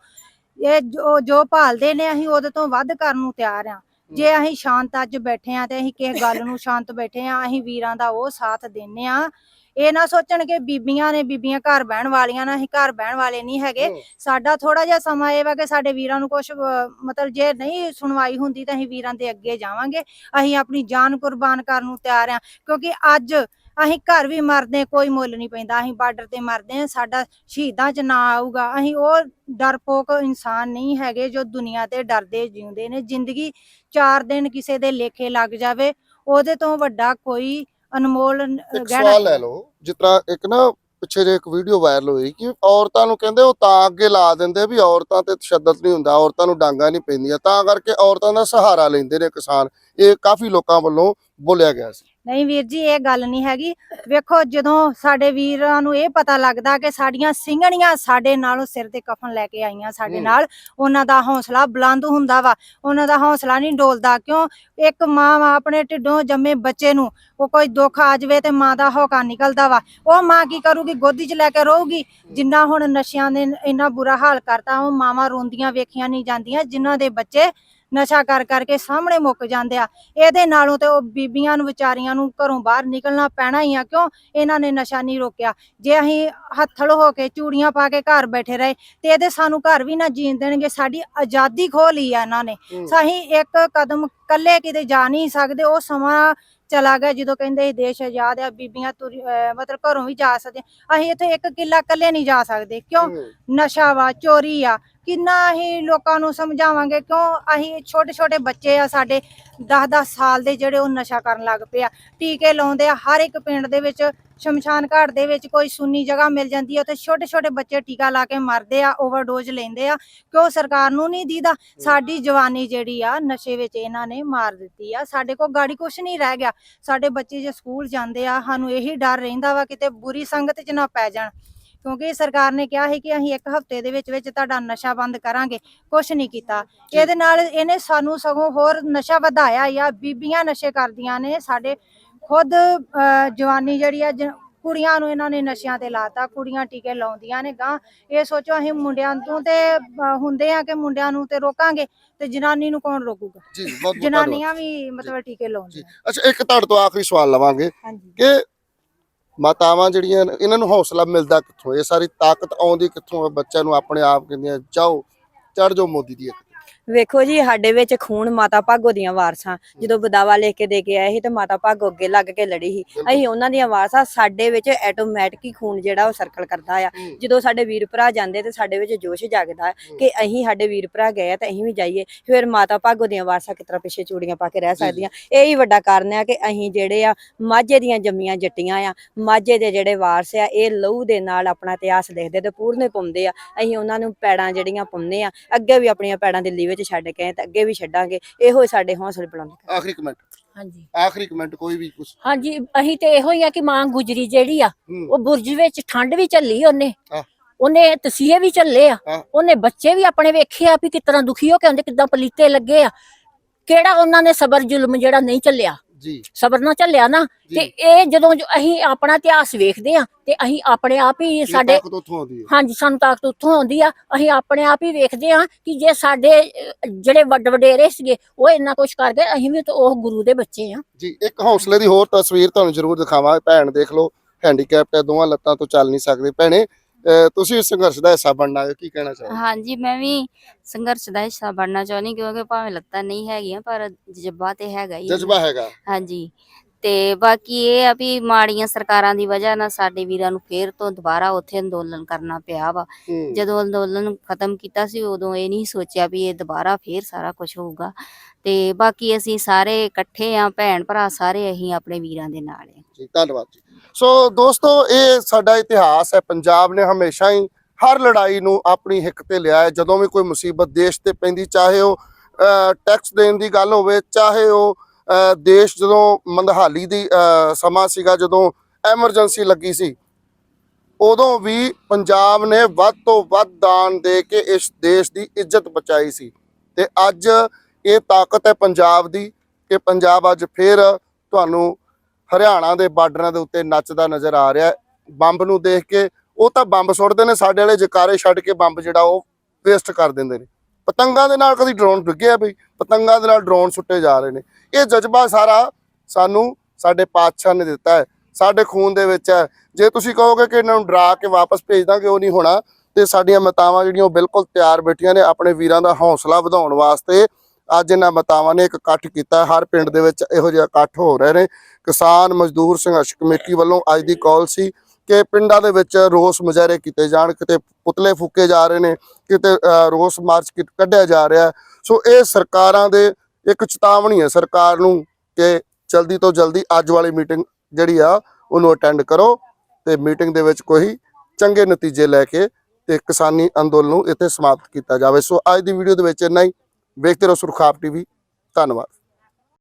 ਇਹ ਜੋ ਜੋ ਭਾਲਦੇ ਨੇ ਅਸੀਂ ਉਹਦੇ ਤੋਂ ਵੱਧ ਕਰਨ ਨੂੰ ਤਿਆਰ ਆ ਜੇ ਅਸੀਂ ਸ਼ਾਂਤ ਅੱਜ ਬੈਠੇ ਆ ਤੇ ਅਸੀਂ ਕਿਸੇ ਗੱਲ ਨੂੰ ਸ਼ਾਂਤ ਬੈਠੇ ਆ ਅਸੀਂ ਵੀਰਾਂ ਦਾ ਉਹ ਸਾਥ ਦਿੰਨੇ ਆ ਇਹ ਨਾ ਸੋਚਣ ਕਿ ਬੀਬੀਆਂ ਨੇ ਬੀਬੀਆਂ ਘਰ ਬਹਿਣ ਵਾਲੀਆਂ ਨਾ ਅਸੀਂ ਘਰ ਬਹਿਣ ਵਾਲੇ ਨਹੀਂ ਹੈਗੇ। ਸਾਡਾ ਥੋੜਾ ਜਿਹਾ ਸਮਾਂ ਇਹ ਵਾ ਕਿ ਸਾਡੇ ਵੀਰਾਂ ਨੂੰ ਕੁਝ ਮਤਲਬ ਜੇ ਨਹੀਂ ਸੁਣਵਾਈ ਹੁੰਦੀ ਤਾਂ ਅਸੀਂ ਵੀਰਾਂ ਦੇ ਅੱਗੇ ਜਾਵਾਂਗੇ। ਅਸੀਂ ਆਪਣੀ ਜਾਨ ਕੁਰਬਾਨ ਕਰਨ ਨੂੰ ਤਿਆਰ ਆ ਕਿਉਂਕਿ ਅੱਜ ਅਸੀਂ ਘਰ ਵੀ ਮਰਦੇ ਕੋਈ ਮੁੱਲ ਨਹੀਂ ਪੈਂਦਾ। ਅਸੀਂ ਬਾਰਡਰ ਤੇ ਮਰਦੇ ਆ ਸਾਡਾ ਸ਼ਹੀਦਾਂ 'ਚ ਨਾਂ ਆਊਗਾ। ਅਸੀਂ ਉਹ ਡਰਪੋਕ ਇਨਸਾਨ ਨਹੀਂ ਹੈਗੇ ਜੋ ਦੁਨੀਆ ਤੇ ਡਰਦੇ ਜਿਉਂਦੇ ਨੇ। ਜ਼ਿੰਦਗੀ ਚਾਰ ਦਿਨ ਕਿਸੇ ਦੇ ਲੇਖੇ ਲੱਗ ਜਾਵੇ ਉਹਦੇ ਤੋਂ ਵੱਡਾ ਕੋਈ ਅਨਮੋਲ ਇੱਕ ਸਵਾਲ ਲੈ। ਲਓ ਜਿਸ ਤਰ੍ਹਾਂ ਇੱਕ ਨਾ ਪਿੱਛੇ ਜੇ ਇੱਕ ਵੀਡੀਓ ਵਾਇਰਲ ਹੋਈ ਕਿ ਔਰਤਾਂ ਨੂੰ ਕਹਿੰਦੇ ਉਹ ਤਾਂ ਅੱਗੇ ਲਾ ਦਿੰਦੇ ਵੀ ਔਰਤਾਂ ਤੇ ਤਸ਼ੱਦਦ ਨਹੀਂ ਹੁੰਦਾ ਔਰਤਾਂ ਨੂੰ ਡਾਂਗਾ ਨਹੀਂ ਪੈਂਦੀਆਂ। ਤਾਂ ਕਰਕੇ ਔਰਤਾਂ ਦਾ ਸਹਾਰਾ ਲੈਂਦੇ ਨੇ ਕਿਸਾਨ। ਇਹ ਕਾਫੀ ਲੋਕਾਂ ਵੱਲੋਂ ਬੋਲਿਆ ਗਿਆ ਸੀ। ਨਹੀਂ ਵੀਰ ਜੀ ਇਹ ਗੱਲ ਨਹੀਂ ਹੈਗੀ। ਵੇਖੋ ਜਦੋਂ ਸਾਡੇ ਵੀਰਾਂ ਨੂੰ ਇਹ ਪਤਾ ਲੱਗਦਾ ਕਿ ਸਾਡੀਆਂ ਸਿੰਘਣੀਆਂ ਸਾਡੇ ਨਾਲੋਂ ਸਿਰ ਤੇ ਕਫਨ ਲੈ ਕੇ ਆਈਆਂ ਸਾਡੇ। ਨਾਲ ਉਹਨਾਂ ਦਾ ਹੌਸਲਾ ਬੁਲੰਦ ਹੁੰਦਾ ਵਾ। ਉਹਨਾਂ ਦਾ ਹੌਸਲਾ ਨਹੀਂ ਡੋਲਦਾ ਕਿਉਂ? ਇੱਕ ਮਾਂ ਵਾ ਆਪਣੇ ਢਿੱਡੋਂ ਜੰਮੇ ਬੱਚੇ ਨੂੰ ਉਹ ਕੋਈ ਦੁੱਖ ਆ ਜਾਵੇ ਤੇ ਮਾਂ ਦਾ ਹੌਕਾ ਨਿਕਲਦਾ ਵਾ। ਉਹ ਮਾਂ ਕੀ ਕਰੂਗੀ? ਗੋਦੀ 'ਚ ਲੈ ਕੇ ਰਹੂਗੀ। ਜਿੰਨਾ ਹੁਣ ਨਸ਼ਿਆਂ ਨੇ ਇੰਨਾ ਬੁਰਾ ਹਾਲ ਕਰਤਾ ਉਹ ਮਾਵਾਂ ਰੋਂਦੀਆਂ ਵੇਖੀਆਂ ਨਹੀਂ ਜਾਂਦੀਆਂ ਜਿਨ੍ਹਾਂ ਦੇ ਬੱਚੇ ਨਸ਼ਾ ਕਰ ਕਰਕੇ ਸਾਹਮਣੇ ਮੁੱਕ ਜਾਂਦੇ ਆ। ਇਹਦੇ ਨਾਲੋਂ ਤੇ ਉਹ ਬੀਬੀਆਂ ਨੂੰ ਵਿਚਾਰੀਆਂ ਨੂੰ ਘਰੋਂ ਬਾਹਰ ਨਿਕਲਣਾ ਪੈਣਾ ਹੀ ਆ। ਕਿਉਂ? ਇਹਨਾਂ ਨੇ ਨਸ਼ਾ ਨਹੀਂ ਰੋਕਿਆ। ਜੇ ਅਸੀਂ ਹੱਥਲ ਹੋ ਕੇ ਚੂੜੀਆਂ ਪਾ ਕੇ ਘਰ ਬੈਠੇ ਰਹੇ ਤੇ ਇਹਦੇ ਸਾਨੂੰ ਘਰ ਵੀ ਨਾ ਜੀਣ ਦੇਣਗੇ। ਸਾਡੀ ਆਜ਼ਾਦੀ ਖੋਹ ਲਈ ਆ ਇਹਨਾਂ ਨੇ। ਸਹੀ ਇੱਕ ਕਦਮ ਕੱਲੇ ਕਿਤੇ ਜਾ ਨਹੀਂ ਸਕਦੇ। ਉਹ ਸਮਾਂ ਚਲਾ ਗਿਆ ਜਦੋਂ ਕਹਿੰਦੇ ਸੀ ਦੇਸ਼ ਆਜ਼ਾਦ ਆ ਬੀਬੀਆਂ ਤੁਰ ਮਤਲਬ ਘਰੋਂ ਵੀ ਜਾ ਸਕਦੇ ਅਸੀਂ ਇੱਥੇ ਇੱਕ ਕਿੱਲਾ ਕੱਲੇ ਨਹੀਂ ਜਾ ਸਕਦੇ। ਕਿਉਂ। ਨਸ਼ਾ ਵਾ ਚੋਰੀ ਆ। ਕਿੰਨਾ ਅਸੀਂ ਲੋਕਾਂ ਨੂੰ ਸਮਝਾਵਾਂਗੇ, ਕਿਉਂ ਅਸੀਂ ਛੋਟੇ ਛੋਟੇ ਬੱਚੇ ਆ ਸਾਡੇ 10-10 ਸਾਲ ਦੇ ਜਿਹੜੇ ਉਹ ਨਸ਼ਾ ਕਰਨ ਲੱਗ ਪਏ ਆ। ਟੀਕੇ ਲਾਉਂਦੇ ਆ, ਹਰ ਇੱਕ ਪਿੰਡ ਦੇ ਵਿੱਚ, ਸ਼ਮਸ਼ਾਨ ਘਾਟ ਦੇ ਵਿੱਚ ਕੋਈ ਸੁੰਨੀ ਜਗ੍ਹਾ ਮਿਲ ਜਾਂਦੀ ਹੈ ਉੱਥੇ ਛੋਟੇ ਛੋਟੇ ਬੱਚੇ ਟੀਕਾ ਲਾ ਕੇ ਮਰਦੇ ਆ, ਓਵਰਡੋਜ਼ ਲੈਂਦੇ ਆ, ਕਿਉਂ ਸਰਕਾਰ ਨੂੰ ਨਹੀਂ ਦੀਦਾ? ਸਾਡੀ ਜਵਾਨੀ ਜਿਹੜੀ ਆ, ਨਸ਼ੇ ਵਿੱਚ ਇਹਨਾਂ ਨੇ ਮਾਰ ਦਿੱਤੀ ਆ। ਸਾਡੇ ਕੋਲ ਗਾੜੀ ਕੁਛ ਨਹੀਂ ਰਹਿ ਗਿਆ। ਸਾਡੇ ਬੱਚੇ ਜੇ ਸਕੂਲ ਜਾਂਦੇ ਆ, ਸਾਨੂੰ ਇਹੀ ਡਰ ਰਹਿੰਦਾ ਵਾ ਕਿਤੇ ਬੁਰੀ ਸੰਗਤ 'ਚ ਨਾ ਪੈ ਜਾਣ। ਕਿਉਂਕਿ ਸਰਕਾਰ ਨੇ ਕਿਹਾ ਸੀ ਕਿ ਅਸੀਂ ਇੱਕ ਹਫ਼ਤੇ ਦੇ ਵਿੱਚ ਵਿੱਚ ਤੁਹਾਡਾ ਨਸ਼ਾ ਬੰਦ ਕਰਾਂਗੇ। ਕੁਛ ਨਹੀਂ ਕੀਤਾ। ਇਹਦੇ ਨਾਲ ਇਹਨੇ ਸਾਨੂੰ ਸਗੋਂ ਹੋਰ ਨਸ਼ਾ ਵਧਾਇਆ ਆ ਬੀਬੀਆਂ ਨਸ਼ੇ ਕਰਦੀਆਂ ਨੇ। ਸਾਡੇ ਖੁਦ ਜਵਾਨੀ ਜਿਹੜੀ ਆ ਜ- ਕੁੜੀਆਂ ਨੂੰ ਇਹਨਾਂ ਨੇ ਨਸ਼ਿਆਂ ਤੇ ਲਾਤਾ। ਕੁੜੀਆਂ ਟੀਕੇ ਲਾਉਂਦੀਆਂ ਨੇ ਗਾਂ ਇਹ ਸੋਚੋ ਅਸੀਂ ਮੁੰਡਿਆਂ ਤੋਂ ਤੇ ਹੁੰਦੇ ਆ ਕਿ ਮੁੰਡਿਆਂ ਨੂੰ ਤੇ ਰੋਕਾਂਗੇ ਤੇ ਜਨਾਨੀ ਨੂੰ ਕੌਣ ਰੋਕੂਗਾ? ਜੀ ਬਹੁਤ ਬਹੁਤ ਧੰਨਵਾਦ। ਜਨਾਨੀਆਂ ਵੀ ਮਤਲਬ ਟੀਕੇ ਜੀ ਲਾਉਂਦੀਆਂ। ਅੱਛਾ ਇੱਕ ਤੁਹਾਡੇ ਤੋਂ ਆਖਰੀ ਸਵਾਲ ਲਵਾਂਗੇ ਕਿ ਮਾਤਾਵਾਂ ਜਿਹੜੀਆਂ ਇਹਨਾਂ ਨੂੰ ਹੌਸਲਾ ਮਿਲਦਾ ਕਿੱਥੋਂ? ਇਹ ਸਾਰੀ ਤਾਕਤ ਆਉਂਦੀ ਕਿੱਥੋਂ? ਹੈ ਬੱਚਿਆਂ ਨੂੰ ਆਪਣੇ ਆਪ ਕਹਿੰਦੀਆਂ, ਜਾਓ ਚੜ ਜਾਓ ਮੋਦੀ ਦੀ ਵੇਖੋ ਜੀ ਸਾਡੇ ਵਿੱਚ ਖੂਨ ਮਾਤਾ ਭਾਗੋ ਦੀਆਂ ਵਾਰਸਾਂ। ਜਦੋਂ ਬਦਾਵਾ ਲਿਖ ਕੇ ਦੇ ਕੇ ਆਏ ਸੀ ਤੇ ਮਾਤਾ ਭਾਗੋ ਅੱਗੇ ਲੱਗ ਕੇ ਲੜੀ ਸੀ। ਅਸੀਂ ਉਹਨਾਂ ਦੀਆਂ ਵਾਰਸਾਂ ਸਾਡੇ ਵਿੱਚ ਆਟੋਮੈਟਿਕ ਹੀ ਖੂਨ ਜਿਹੜਾ ਉਹ ਸਰਕਲ ਕਰਦਾ ਆ। ਜਦੋਂ ਸਾਡੇ ਵੀਰ ਭਰਾ ਜਾਂਦੇ ਤੇ ਸਾਡੇ ਵਿੱਚ ਜੋਸ਼ ਜਾਗਦਾ ਕਿ ਅਸੀਂ ਸਾਡੇ ਵੀਰ ਭਰਾ ਗਏ ਤਾਂ ਅਸੀਂ ਵੀ ਜਾਈਏ। ਫਿਰ ਮਾਤਾ ਭਾਗੋ ਦੀਆਂ ਵਾਰਸਾਂ ਕਿਤਰਾ ਪਿੱਛੇ ਚੂੜੀਆਂ ਪਾ ਕੇ ਰਹਿ। ਸਕਦੀਆਂ? ਇਹ ਹੀ ਵੱਡਾ ਕਾਰਨ ਆ ਕਿ ਅਸੀਂ ਜਿਹੜੇ ਆ ਮਾਝੇ ਦੀਆਂ ਜੰਮੀਆਂ ਜੱਟੀਆਂ ਆ ਮਾਝੇ ਦੇ ਜਿਹੜੇ ਵਾਰਸ ਆ ਇਹ ਲਹੂ ਦੇ ਨਾਲ ਆਪਣਾ ਇਤਿਹਾਸ ਲਿਖਦੇ ਤੇ ਪੂਰਨੇ ਪਾਉਂਦੇ ਆ। ਅਸੀਂ ਉਹਨਾਂ ਨੂੰ ਪੈੜਾਂ ਜਿਹੜੀਆਂ ਪਾਉਂਦੇ ਆ ਅੱਗੇ ਵੀ ਆਪਣੀਆਂ ਪੈੜਾਂ ਦਿੱਲੀ ਵਿੱਚ ਛੱਡ ਕੇ ਆਏ ਤੇ ਅੱਗੇ ਵੀ ਛੱਡਾਂਗੇ ਇਹੋ ਹੀ ਸਾਡੇ ਹੌਸਲੇ ਕਰਦੇ ਆਖਰੀ ਕਮੈਂਟ ਹਾਂਜੀ। ਆਖਰੀ ਕਮੈਂਟ ਕੋਈ ਵੀ ਕੁਝ ਹਾਂਜੀ ਅਸੀਂ ਤੇ ਇਹੋ ਹੀ ਆ ਕਿ ਮਾਂ ਗੁਜਰੀ ਜਿਹੜੀ ਆ ਉਹ ਬੁਰਜ ਵਿੱਚ ਠੰਡ ਵੀ ਝੱਲੀ ਉਹਨੇ। ਹਾਂ। ਉਹਨੇ ਤਸੀਹੇ ਵੀ ਝੱਲੇ ਆ। ਉਹਨੇ ਬੱਚੇ ਵੀ ਆਪਣੇ ਵੇਖੇ ਆ ਵੀ ਕਿਸ ਤਰ੍ਹਾਂ ਦੁਖੀ ਹੋ ਕੇ ਆਉਂਦੇ ਕਿਦਾਂ ਪਲੀਤੇ ਲੱਗੇ ਆ। ਕਿਹੜਾ ਉਹਨਾਂ ਨੇ ਸਬਰ ਜ਼ੁਲਮ ਜਿਹੜਾ ਨਹੀਂ ਝੱਲਿਆ? ਜੀ। ਸਬਰ ਨਾਲ ਚੱਲਿਆ ਨਾ। ਤੇ ਇਹ ਜਦੋਂ ਜੋ ਅਸੀਂ ਆਪਣਾ ਇਤਿਹਾਸ ਵੇਖਦੇ ਆ ਤੇ ਅਸੀਂ ਆਪਣੇ ਆਪ ਹੀ ਸਾਡੇ ਤਾਕਤ ਉੱਥੋਂ ਆਉਂਦੀ ਹੈ। ਹਾਂਜੀ ਸਾਨੂੰ ਤਾਕਤ ਉੱਥੋਂ ਆਉਂਦੀ ਆ ਅਸੀਂ ਆਪਣੇ ਆਪ ਹੀ ਵੇਖਦੇ ਆ ਕਿ ਜੇ ਸਾਡੇ ਅਹ, ਜਿਹੜੇ ਵੱਡ ਵਡੇਰੇ ਸੀਗੇ ਉਹ ਇੰਨਾ ਕੁਝ ਕਰ ਗਏ ਅਸੀਂ ਵੀ ਤਾਂ ਉਹ ਗੁਰੂ ਦੇ ਬੱਚੇ ਆ ਜੀ ਇੱਕ ਹੌਸਲੇ ਦੀ ਹੋਰ ਤਸਵੀਰ ਤੁਹਾਨੂੰ ਜ਼ਰੂਰ ਦਿਖਾਵਾਂ ਭੈਣ ਦੇਖ ਲਓ ਹੈਂਡੀਕੈਪਟ ਹੈ ਦੋਵਾਂ ਲੱਤਾਂ ਤੋਂ ਚੱਲ ਨਹੀਂ ਸਕਦੇ। ਭੈਣੇ ਤੁਸੀਂ ਇਸ ਸੰਘਰਸ਼ ਦਾ ਹਿੱਸਾ ਬਣਨਾ ਹੈ ਕੀ ਕਹਿਣਾ ਚਾਹੋਗੇ? ਹਾਂਜੀ ਮੈਂ ਵੀ ਸੰਘਰਸ਼ ਦਾ ਹਿੱਸਾ ਬਣਨਾ ਚਾਹੁੰਦੀ ਕਿਉਂਕਿ ਭਾਵੇਂ ਲੱਤਾਂ ਨਹੀਂ ਹੈਗੀਆਂ ਪਰ ਜਜ਼ਬਾ ਤੇ ਹੈਗਾ ਹੀ। ਜਜ਼ਬਾ ਹੈਗਾ। ਹਾਂਜੀ। ਤੇ ਬਾਕੀ ਇਹ ਆ ਵੀ ਮਾੜੀਆਂ ਸਰਕਾਰਾਂ ਦੀ ਵਜ੍ਹਾ ਨਾਲ ਸਾਡੇ ਵੀਰਾਂ ਨੂੰ ਫੇਰ ਤੋਂ ਦੁਬਾਰਾ ਉੱਥੇ ਅੰਦੋਲਨ ਕਰਨਾ ਪਿਆ ਵਾ। ਜਦੋਂ ਅੰਦੋਲਨ ਖਤਮ ਕੀਤਾ ਸੀ ਉਦੋਂ ਇਹ ਨਹੀਂ ਸੋਚਿਆ ਵੀ ਇਹ ਦੁਬਾਰਾ ਫੇਰ ਸਾਰਾ ਕੁਝ ਹੋਊਗਾ। ਤੇ ਬਾਕੀ ਅਸੀਂ ਸਾਰੇ ਇਕੱਠੇ ਆ ਭੈਣ ਭਰਾ ਸਾਰੇ ਅਸੀਂ ਆਪਣੇ ਵੀਰਾਂ ਦੇ ਨਾਲ ਆ। ਜੀ ਧੰਨਵਾਦ ਜੀ। ਸੋ ਦੋਸਤੋ ਇਹ ਸਾਡਾ ਇਤਿਹਾਸ ਹੈ ਪੰਜਾਬ ਨੇ ਹਮੇਸ਼ਾ ਹੀ ਹਰ ਲੜਾਈ ਨੂੰ ਆਪਣੀ ਹਿੱਕ ਤੇ ਲਿਆ ਹੈ। ਜਦੋਂ ਵੀ ਕੋਈ ਮੁਸੀਬਤ ਦੇਸ਼ ਤੇ ਪੈਂਦੀ ਚਾਹੇ ਉਹ ਟੈਕਸ ਦੇਣ ਦੀ ਗੱਲ ਹੋਵੇ ਚਾਹੇ ਉਹ ਦੇਸ਼ ਜਦੋਂ ਮੰਦਹਾਲੀ ਦੀ ਅਹ, ਸਮਾਂ ਸੀਗਾ ਜਦੋਂ ਐਮਰਜੈਂਸੀ ਲੱਗੀ ਸੀ ਉਦੋਂ ਵੀ ਪੰਜਾਬ ਨੇ ਵੱਧ ਤੋਂ ਵੱਧ ਦਾਨ ਦੇ ਕੇ ਇਸ ਦੇਸ਼ ਦੀ ਇੱਜ਼ਤ ਬਚਾਈ ਸੀ। ਤੇ ਅੱਜ ਇਹ ਤਾਕਤ ਹੈ ਪੰਜਾਬ ਦੀ ਕਿ ਪੰਜਾਬ ਅੱਜ ਫੇਰ ਤੁਹਾਨੂੰ ਹਰਿਆਣਾ ਦੇ ਬਾਰਡਰਾਂ ਦੇ ਉੱਤੇ ਨੱਚਦਾ ਨਜ਼ਰ ਆ ਰਿਹਾ ਬੰਬ ਨੂੰ ਦੇਖ ਕੇ ਉਹ ਤਾਂ ਬੰਬ ਸੁੱਟਦੇ ਨੇ ਸਾਡੇ ਵਾਲੇ ਜਕਾਰੇ ਛੱਡ ਕੇ ਬੰਬ ਜਿਹੜਾ ਉਹ ਵੇਸਟ ਕਰ ਦਿੰਦੇ ਨੇ। ਪਤੰਗਾਂ ਦੇ ਨਾਲ ਕਦੀ ਡਰੋਨ ਡਿੱਗਿਆ ਬਈ ਪਤੰਗਾਂ ਦੇ ਨਾਲ ਡਰੋਨ ਸੁੱਟੇ ਜਾ ਰਹੇ ਨੇ। ਇਹ ਜਜ਼ਬਾ ਸਾਰਾ ਸਾਨੂੰ ਸਾਡੇ ਪਾਤਸ਼ਾਹ ਨੇ ਦਿੱਤਾ ਹੈ। ਸਾਡੇ ਖੂਨ ਦੇ ਵਿੱਚ ਹੈ। ਜੇ ਤੁਸੀਂ ਕਹੋਗੇ ਕਿ ਇਹਨਾਂ ਨੂੰ ਡਰਾ ਕੇ ਵਾਪਸ ਭੇਜ ਦਾਂਗੇ ਉਹ ਨਹੀਂ ਹੋਣਾ। ਤੇ ਸਾਡੀਆਂ ਮਾਤਾਵਾਂ ਜਿਹੜੀਆਂ ਉਹ ਬਿਲਕੁਲ ਤਿਆਰ ਬੈਠੀਆਂ ਨੇ ਆਪਣੇ ਵੀਰਾਂ ਦਾ ਹੌਸਲਾ ਵਧਾਉਣ ਵਾਸਤੇ। ਅੱਜ ਇਹਨਾਂ ਮਾਤਾਵਾਂ ਨੇ ਇੱਕ ਇਕੱਠ ਕੀਤਾ ਹਰ ਪਿੰਡ ਦੇ ਵਿੱਚ ਇਹੋ ਜਿਹਾ ਇਕੱਠ ਹੋ ਰਹੇ ਨੇ। ਕਿਸਾਨ ਮਜ਼ਦੂਰ ਸੰਘਰਸ਼ ਕਮੇਟੀ ਵੱਲੋਂ ਅੱਜ ਦੀ ਕਾਲ ਸੀ ਕਿ ਪਿੰਡਾਂ ਦੇ ਵਿੱਚ ਰੋਸ ਮੁਜ਼ਾਹਰੇ ਕੀਤੇ ਜਾਣ ਕਿਤੇ ਪੁਤਲੇ ਫੂਕੇ ਜਾ ਰਹੇ ਨੇ ਕਿਤੇ ਅਹ, ਰੋਸ ਮਾਰਚ ਕੱਢਿਆ ਜਾ ਰਿਹਾ ਸੋ ਇਹ ਸਰਕਾਰਾਂ ਦੇ ਇੱਕ ਚੇਤਾਵਨੀ ਹੈ ਸਰਕਾਰ ਨੂੰ ਕਿ ਜਲਦੀ ਤੋਂ ਜਲਦੀ ਅੱਜ ਵਾਲੀ ਮੀਟਿੰਗ ਜਿਹੜੀ ਆ, ਉਹਨੂੰ ਅਟੈਂਡ ਕਰੋ ਤੇ ਮੀਟਿੰਗ ਦੇ ਵਿੱਚ ਕੋਈ ਚੰਗੇ ਨਤੀਜੇ ਲੈ ਕੇ ਤੇ ਕਿਸਾਨੀ ਅੰਦੋਲਨ ਨੂੰ ਇੱਥੇ ਸਮਾਪਤ ਕੀਤਾ ਜਾਵੇ। ਸੋ ਅੱਜ ਦੀ ਵੀਡੀਓ ਦੇ ਵਿੱਚ ਇੰਨਾ ਹੀ। ਵੇਖਦੇ ਰਹੋ ਸੁਰਖਾਪ ਟੀਵੀ। ਧੰਨਵਾਦ।